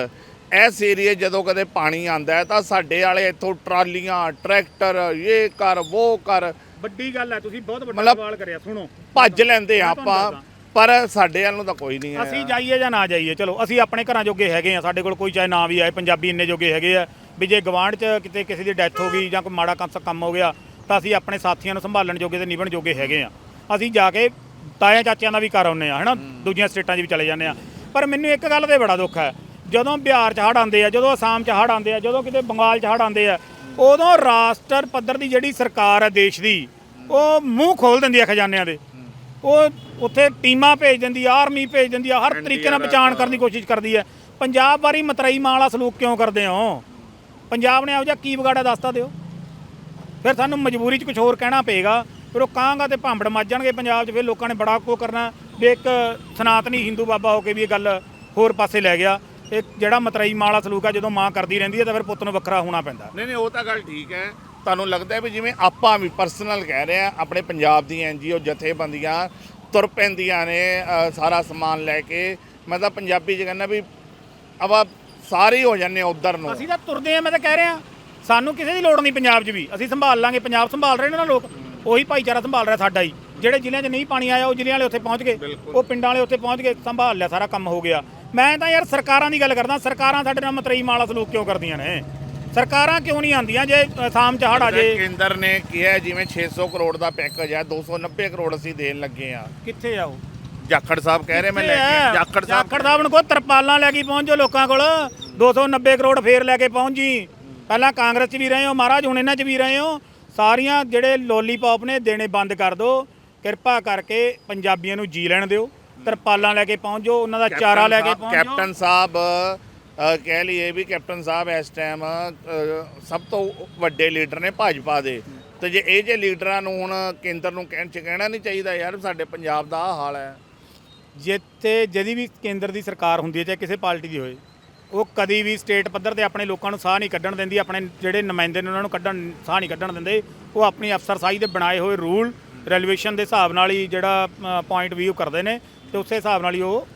ਇਸ ਏਰੀਏ ਜਦੋਂ ਕਦੇ ਪਾਣੀ ਆਂਦਾ ਹੈ ਤਾਂ ਸਾਡੇ ਵਾਲੇ ਇੱਥੋਂ ਟਰਾਲੀਆਂ ਟਰੈਕਟਰ ਇਹ ਕਰ ਉਹ ਕਰ। ਵੱਡੀ ਗੱਲ ਹੈ ਤੁਸੀਂ ਬਹੁਤ ਵੱਡਾ ਮਤਲਬ- ਸਵਾਲ ਕਰਿਆ ਸੁਣੋ। ਭੱਜ ਲੈਂਦੇ ਆ ਆਪਾਂ। ਪਰ ਸਾਡੇ ਵੱਲ ਨੂੰ ਤਾਂ ਕੋਈ ਨਹੀਂ ਹੈ। ਅਸੀਂ ਜਾਈਏ ਜਾਂ ਨਾ ਜਾਈਏ ਚਲੋ ਅਸੀਂ ਆਪਣੇ ਘਰਾਂ ਜੋਗੇ ਹੈਗੇ ਆ ਸਾਡੇ ਕੋਲ ਕੋਈ ਚਾਹੇ ਨਾ ਵੀ ਆਏ ਪੰਜਾਬੀ ਇੰਨੇ ਜੋਗੇ ਹੈਗੇ ਆ ਵੀ ਜੇ ਗਵਾਂਢ 'ਚ ਕਿਤੇ ਕਿਸੇ ਦੀ ਡੈਥ ਹੋ ਗਈ ਜਾਂ ਕੋਈ ਮਾੜਾ ਕੰਮ ਕੰਮ ਹੋ ਗਿਆ ਤਾਂ ਅਸੀਂ ਆਪਣੇ ਸਾਥੀਆਂ ਨੂੰ ਸੰਭਾਲਣ ਜੋਗੇ ਤੇ ਨਿਭਣ ਜੋਗੇ ਹੈਗੇ ਆ ਅਸੀਂ ਜਾ ਕੇ ਤਾਇਆ ਚਾਚਿਆਂ ਦਾ ਵੀ ਘਰ ਆਉਂਦੇ ਆ ਹਨਾ? ਦੂਜੀਆਂ ਸਟੇਟਾਂ 'ਚ ਵੀ ਚਲੇ ਜਾਂਦੇ ਆ। ਪਰ ਮੈਨੂੰ ਇੱਕ ਗੱਲ ਤੇ ਬੜਾ ਦੁੱਖ ਹੈ ਜਦੋਂ ਬਿਹਾਰ 'ਚ ਹੜ੍ਹ ਆਉਂਦੇ ਆ ਜਦੋਂ ਅਸਾਮ 'ਚ ਹੜ੍ਹ ਆਉਂਦੇ ਆ ਜਦੋਂ ਕਿਤੇ ਬੰਗਾਲ 'ਚ ਹੜ੍ਹ ਆਉਂਦੇ ਆ ਉਦੋਂ ਰਾਸ਼ਟਰ ਪੱਧਰ ਦੀ ਜਿਹੜੀ ਸਰਕਾਰ ਹੈ ਦੇਸ਼ ਦੀ ਉਹ ਮੂੰਹ ਖੋਲ ਦਿੰਦੀ ਆ ਖਜ਼ਾਨਿਆਂ ਦੇ। ਉਹ ਉੱਥੇ ਟੀਮਾਂ ਭੇਜ ਦਿੰਦੀ ਆ ਆਰਮੀ ਭੇਜ ਦਿੰਦੀ ਆ ਹਰ ਤਰੀਕੇ ਨਾਲ ਬਚਾਉਣ ਕਰਨ ਦੀ ਕੋਸ਼ਿਸ਼ ਕਰਦੀ ਹੈ ਪੰਜਾਬ ਵਾਰੀ ਮਤਰਈ ਮਾਂ ਵਾਲਾ ਸਲੂਕ ਕਿਉਂ ਕਰਦੇ ਹੋ? ਪੰਜਾਬ ਨੇ ਇਹੋ ਜਿਹਾ ਕੀ ਵਿਗਾੜਿਆ ਦੱਸਤਾ ਦਿਓ। ਫਿਰ ਸਾਨੂੰ ਮਜਬੂਰੀ 'ਚ ਕੁਝ ਹੋਰ ਕਹਿਣਾ ਪਏਗਾ। ਫਿਰ ਉਹ ਕਾਂਗਾ ਤੇ ਭਾਂਬੜ ਮੱਜ ਜਾਣਗੇ ਪੰਜਾਬ 'ਚ ਫਿਰ ਲੋਕਾਂ ਨੇ ਬੜਾ ਕੋ ਕਰਨਾ। ਵੀ ਇੱਕ ਸਨਾਤਨੀ ਹਿੰਦੂ ਬਾਬਾ ਹੋ ਕੇ ਵੀ ਇਹ ਗੱਲ ਹੋਰ ਪਾਸੇ ਲੈ ਗਿਆ। ਇਹ ਜਿਹੜਾ ਮਤਰਈ ਮਾਂ ਵਾਲਾ ਸਲੂਕ ਆ ਜਦੋਂ ਮਾਂ ਕਰਦੀ ਰਹਿੰਦੀ ਹੈ ਤਾਂ ਫਿਰ ਪੁੱਤ ਨੂੰ ਵੱਖਰਾ ਹੋਣਾ ਪੈਂਦਾ। ਨਹੀਂ ਨਹੀਂ ਉਹ ਤਾਂ ਗੱਲ ਠੀਕ ਹੈ। ਤੁਹਾਨੂੰ ਲੱਗਦਾ ਹੈ ਵੀ ਜਿਵੇਂ ਆਪਾਂ ਵੀ ਪਰਸਨਲ ਕਹਿ ਰਹੇ ਆ ਆਪਣੇ ਪੰਜਾਬ ਦੀਆਂ ਐਨਜੀਓ ਜਥੇਬੰਦੀਆਂ ਤੁਰ ਪੈਂਦੀਆਂ ਨੇ ਅ, ਸਾਰਾ ਸਮਾਨ ਲੈ ਕੇ। ਮੈਂ ਤਾਂ ਪੰਜਾਬੀ ਚ ਕਹਿੰਦਾ ਵੀ ਆਪਾਂ ਸਾਰੇ ਹੀ ਹੋ ਜਾਂਦੇ ਉਧਰ ਨੂੰ। ਅਸੀਂ ਤਾਂ ਤੁਰਦੇ ਆ ਮੈਂ ਤਾਂ ਕਹਿ ਰਿਹਾ। ਸਾਨੂੰ ਕਿਸੇ ਦੀ ਲੋੜ ਨਹੀਂ ਪੰਜਾਬ 'ਚ ਵੀ। ਅਸੀਂ ਸੰਭਾਲ ਲਾਂਗੇ। ਪੰਜਾਬ ਸੰਭਾਲ ਰਹੇ ਨੇ ਨਾ ਲੋਕ। ਉਹੀ ਭਾਈਚਾਰਾ ਸੰਭਾਲ ਰਿਹਾ ਸਾਡਾ ਹੀ। ਜਿਹੜੇ ਜ਼ਿਲ੍ਹਿਆਂ 'ਚ ਨਹੀਂ ਪਾਣੀ ਆਇਆ ਉਹ ਜ਼ਿਲ੍ਹਿਆਂ ਵਾਲੇ ਉੱਥੇ ਪਹੁੰਚ ਗਏ। ਉਹ ਪਿੰਡਾਂ ਵਾਲੇ ਉੱਥੇ ਪਹੁੰਚ ਗਏ ਸੰਭਾਲ ਲਿਆ ਸਾਰਾ ਕੰਮ ਹੋ ਗਿਆ। ਮੈਂ ਤਾਂ ਯਾਰ ਸਰਕਾਰਾਂ ਦੀ ਗੱਲ ਕਰਦਾ ਸਰਕਾਰਾਂ ਸਾਡੇ ਨਾਲ ਮਤਰਈ ਮਾਲਾ ਸਲੂਕ ਕਿਉਂ ਕਰਦੀਆਂ ਨੇ? ਸਰਕਾਰਾਂ ਕਿਉਂ ਨਹੀਂ ਆਉਂਦੀਆਂ ਜੇ ਅਸਾਮ 'ਚ ਹੜ੍ਹ ਆ ਜੇ? ਕੇਂਦਰ ਨੇ ਕਿਹਾ ਜਿਵੇਂ 600 ਕਰੋੜ ਦਾ ਪੈਕੇਜ ਹੈ 290 ਕਰੋੜ ਅਸੀਂ ਦੇਣ ਲੱਗੇ ਆ ਕਿੱਥੇ ਆ ਉਹ? ਜਾਖੜ ਸਾਹਿਬ ਕਹਿ ਰਹੇ ਮੈਂ ਲੈ ਕੇ ਜਾਖੜ ਸਾਹਿਬ ਜਾਖੜ ਸਾਹਿਬ ਨੂੰ ਕੋ ਤਰਪਾਲਾਂ ਲੈ ਕੇ ਪਹੁੰਚ ਲੋਕਾਂ ਕੋਲ। 290 ਕਰੋੜ ਫੇਰ ਲੈ ਕੇ ਪਹੁੰਚ। ਜੀ ਪਹਿਲਾਂ ਕਾਂਗਰਸ 'ਚ ਵੀ ਰਹੇ ਹੋ ਮਹਾਰਾਜ ਹੁਣ ਇਹਨਾਂ 'ਚ ਵੀ ਰਹੇ ਹੋ। ਸਾਰੀਆਂ ਜਿਹੜੇ ਲੋਲੀਪੌਪ ਨੇ ਦੇਣੇ ਬੰਦ ਕਰ ਦਿਓ। ਕਿਰਪਾ ਕਰਕੇ ਪੰਜਾਬੀਆਂ ਨੂੰ ਜੀ ਲੈਣ ਦਿਓ। ਤਰਪਾਲਾਂ ਲੈ ਕੇ ਪਹੁੰਚ ਜਾਓ ਉਹਨਾਂ ਦਾ ਚਾਰਾ ਲੈ ਕੇ ਪਹੁੰਚ ਜਾਓ। ਕੈਪਟਨ ਸਾਹਿਬ ਕਹਿ ਲਈਏ ਵੀ ਕੈਪਟਨ ਸਾਹਿਬ ਇਸ ਟਾਈਮ ਸਭ ਤੋਂ ਵੱਡੇ ਲੀਡਰ ਨੇ ਭਾਜਪਾ ਦੇ। ਤੇ ਜੇ ਇਹ ਜੇ ਲੀਡਰਾਂ ਨੂੰ ਹੁਣ ਕੇਂਦਰ ਨੂੰ ਕਹਿਣ ਚ ਕਹਿਣਾ ਨਹੀਂ ਚਾਹੀਦਾ ਯਾਰ ਸਾਡੇ ਪੰਜਾਬ ਦਾ ਆਹ ਹਾਲ ਹੈ। ਜਿੱਥੇ ਜਦੀ ਵੀ ਕੇਂਦਰ ਦੀ ਸਰਕਾਰ ਹੁੰਦੀ ਹੈ ਚਾਹੇ ਕਿਸੇ ਪਾਰਟੀ ਦੀ ਹੋਏ। ਉਹ ਕਦੀ ਵੀ ਸਟੇਟ ਪੱਧਰ ਤੇ ਆਪਣੇ ਲੋਕਾਂ ਨੂੰ ਸਾਹ ਨਹੀਂ ਕੱਢਣ ਦਿੰਦੀ ਆਪਣੇ ਜਿਹੜੇ ਨੁਮਾਇੰਦੇ ਨੇ ਉਹਨਾਂ ਨੂੰ ਕੱਢਣ ਸਾਹ ਨਹੀਂ ਕੱਢਣ ਦਿੰਦੇ ਉਹ ਆਪਣੀ ਅਫਸਰਸ਼ਾਹੀ ਦੇ ਬਣਾਏ ਹੋਏ ਰੂਲ ਰੈਲੂਏਸ਼ਨ ਦੇ ਹਿਸਾਬ ਨਾਲ ਹੀ ਜਿਹੜਾ ਪੁਆਇੰਟ ਵੀ ਉਹ ਕਰਦੇ ਨੇ ਤੇ ਉਸੇ ਹਿਸਾਬ ਨਾਲ ਹੀ ਉਹ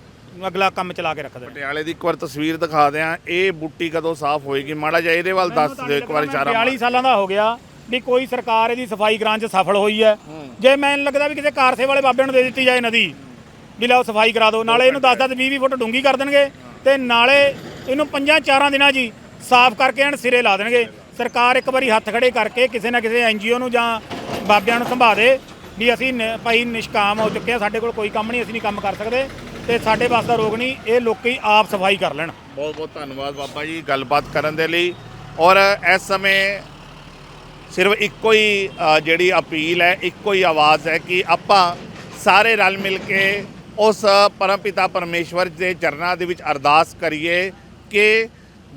ਅਗਲਾ ਕੰਮ ਚਲਾ ਕੇ ਰੱਖਦੇ ਪਟਿਆਲੇ ਦੀ ਇੱਕ ਵਾਰ ਤਸਵੀਰ ਦਿਖਾ ਦਿਆਂ ਇਹ ਬੁੱਟੀ ਕਦੋਂ ਸਾਫ਼ ਹੋਏਗੀ? ਮਾੜਾ ਜਿਹਾ ਇਹਦੇ ਵੱਲ ਦੱਸ ਦਿਓ ਇੱਕ ਵਾਰ ਇਸ਼ਾਰਾ ਮਾਰ। 42 ਸਾਲਾਂ ਦਾ ਹੋ ਗਿਆ ਵੀ ਕੋਈ ਸਰਕਾਰ ਇਹਦੀ ਸਫ਼ਾਈ ਕਰਾਉਣ 'ਚ ਸਫਲ ਹੋਈ ਹੈ। ਜੇ ਮੈਨੂੰ ਲੱਗਦਾ ਵੀ ਕਿਸੇ ਕਾਰਸੇ ਵਾਲੇ ਬਾਬੇ ਨੂੰ ਦੇ ਦਿੱਤੀ ਜਾਏ ਨਦੀ ਵੀ ਲਓ ਸਫ਼ਾਈ ਕਰਾ ਦਿਓ ਨਾਲੇ ਇਹਨੂੰ 10 10 20 20 ਫੁੱਟ ਡੂੰਗੀ ਕਰ ਦੇਣਗੇ ਤੇ ਨਾਲੇ ਇਹਨੂੰ ਪੰਜਾਂ ਚਾਰਾਂ ਦਿਨਾਂ ਜੀ ਸਾਫ਼ ਕਰਕੇ ਐਨ ਸਿਰੇ ਲਾ ਦੇਣਗੇ। ਸਰਕਾਰ ਇੱਕ ਵਾਰੀ ਹੱਥ ਖੜੇ ਕਰਕੇ ਕਿਸੇ ਨਾ ਕਿਸੇ ਐਨਜੀਓ ਨੂੰ ਜਾਂ ਬਾਬਿਆਂ ਨੂੰ ਸੰਭਾ ਦੇ ਵੀ ਅਸੀਂ ਨ- ਭਾਈ ਨਿਸ਼ਕਾਮ ਹੋ ਚੁੱਕੇ ਆ, ਸਾਡੇ ਕੋਲ ਕੋਈ ਕੰਮ ਨਹੀਂ, ਅਸੀਂ ਨਹੀਂ ਕੰਮ ਕਰ ਸਕਦੇ ਤੇ ਸਾਡੇ ਵਾਸਤੇ ਰੋਗ ਨਹੀਂ, ਇਹ ਲੋਕੀ ਆਪ ਸਫ਼ਾਈ ਕਰ ਲੈਣ। ਬਹੁਤ ਬਹੁਤ ਧੰਨਵਾਦ ਬਾਬਾ ਜੀ ਗੱਲਬਾਤ ਕਰਨ ਦੇ ਲਈ। ਔਰ ਇਸ ਸਮੇਂ ਸਿਰਫ ਇੱਕੋ ਹੀ ਜਿਹੜੀ ਅਪੀਲ ਹੈ, ਇੱਕੋ ਹੀ ਆਵਾਜ਼ ਹੈ ਕਿ ਆਪਾਂ ਸਾਰੇ ਰਲ ਮਿਲ ਕੇ ਉਸ ਪਰਮਪਿਤਾ ਪਰਮੇਸ਼ਵਰ ਦੇ ਚਰਨਾਂ ਦੇ ਵਿੱਚ ਅਰਦਾਸ ਕਰੀਏ। ਕਿ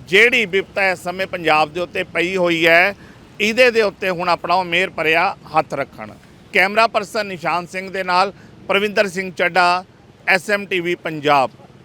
ਜਿਹੜੀ ਵਿਪਤਾ ਇਸ ਸਮੇਂ ਪੰਜਾਬ ਦੇ ਉੱਤੇ ਪਈ ਹੋਈ ਹੈ, ਇਹਦੇ ਦੇ ਉੱਤੇ ਹੁਣ ਆਪਣਾ ਉਹ ਮਿਹਰ ਭਰਿਆ ਹੱਥ ਰੱਖਣ। ਕੈਮਰਾ ਪਰਸਨ ਨਿਸ਼ਾਨ ਸਿੰਘ ਦੇ ਨਾਲ ਪ੍ਰਵਿੰਦਰ ਸਿੰਘ ਚੱਡਾ ਐਸਐਮਟੀਵੀ ਪੰਜਾਬ।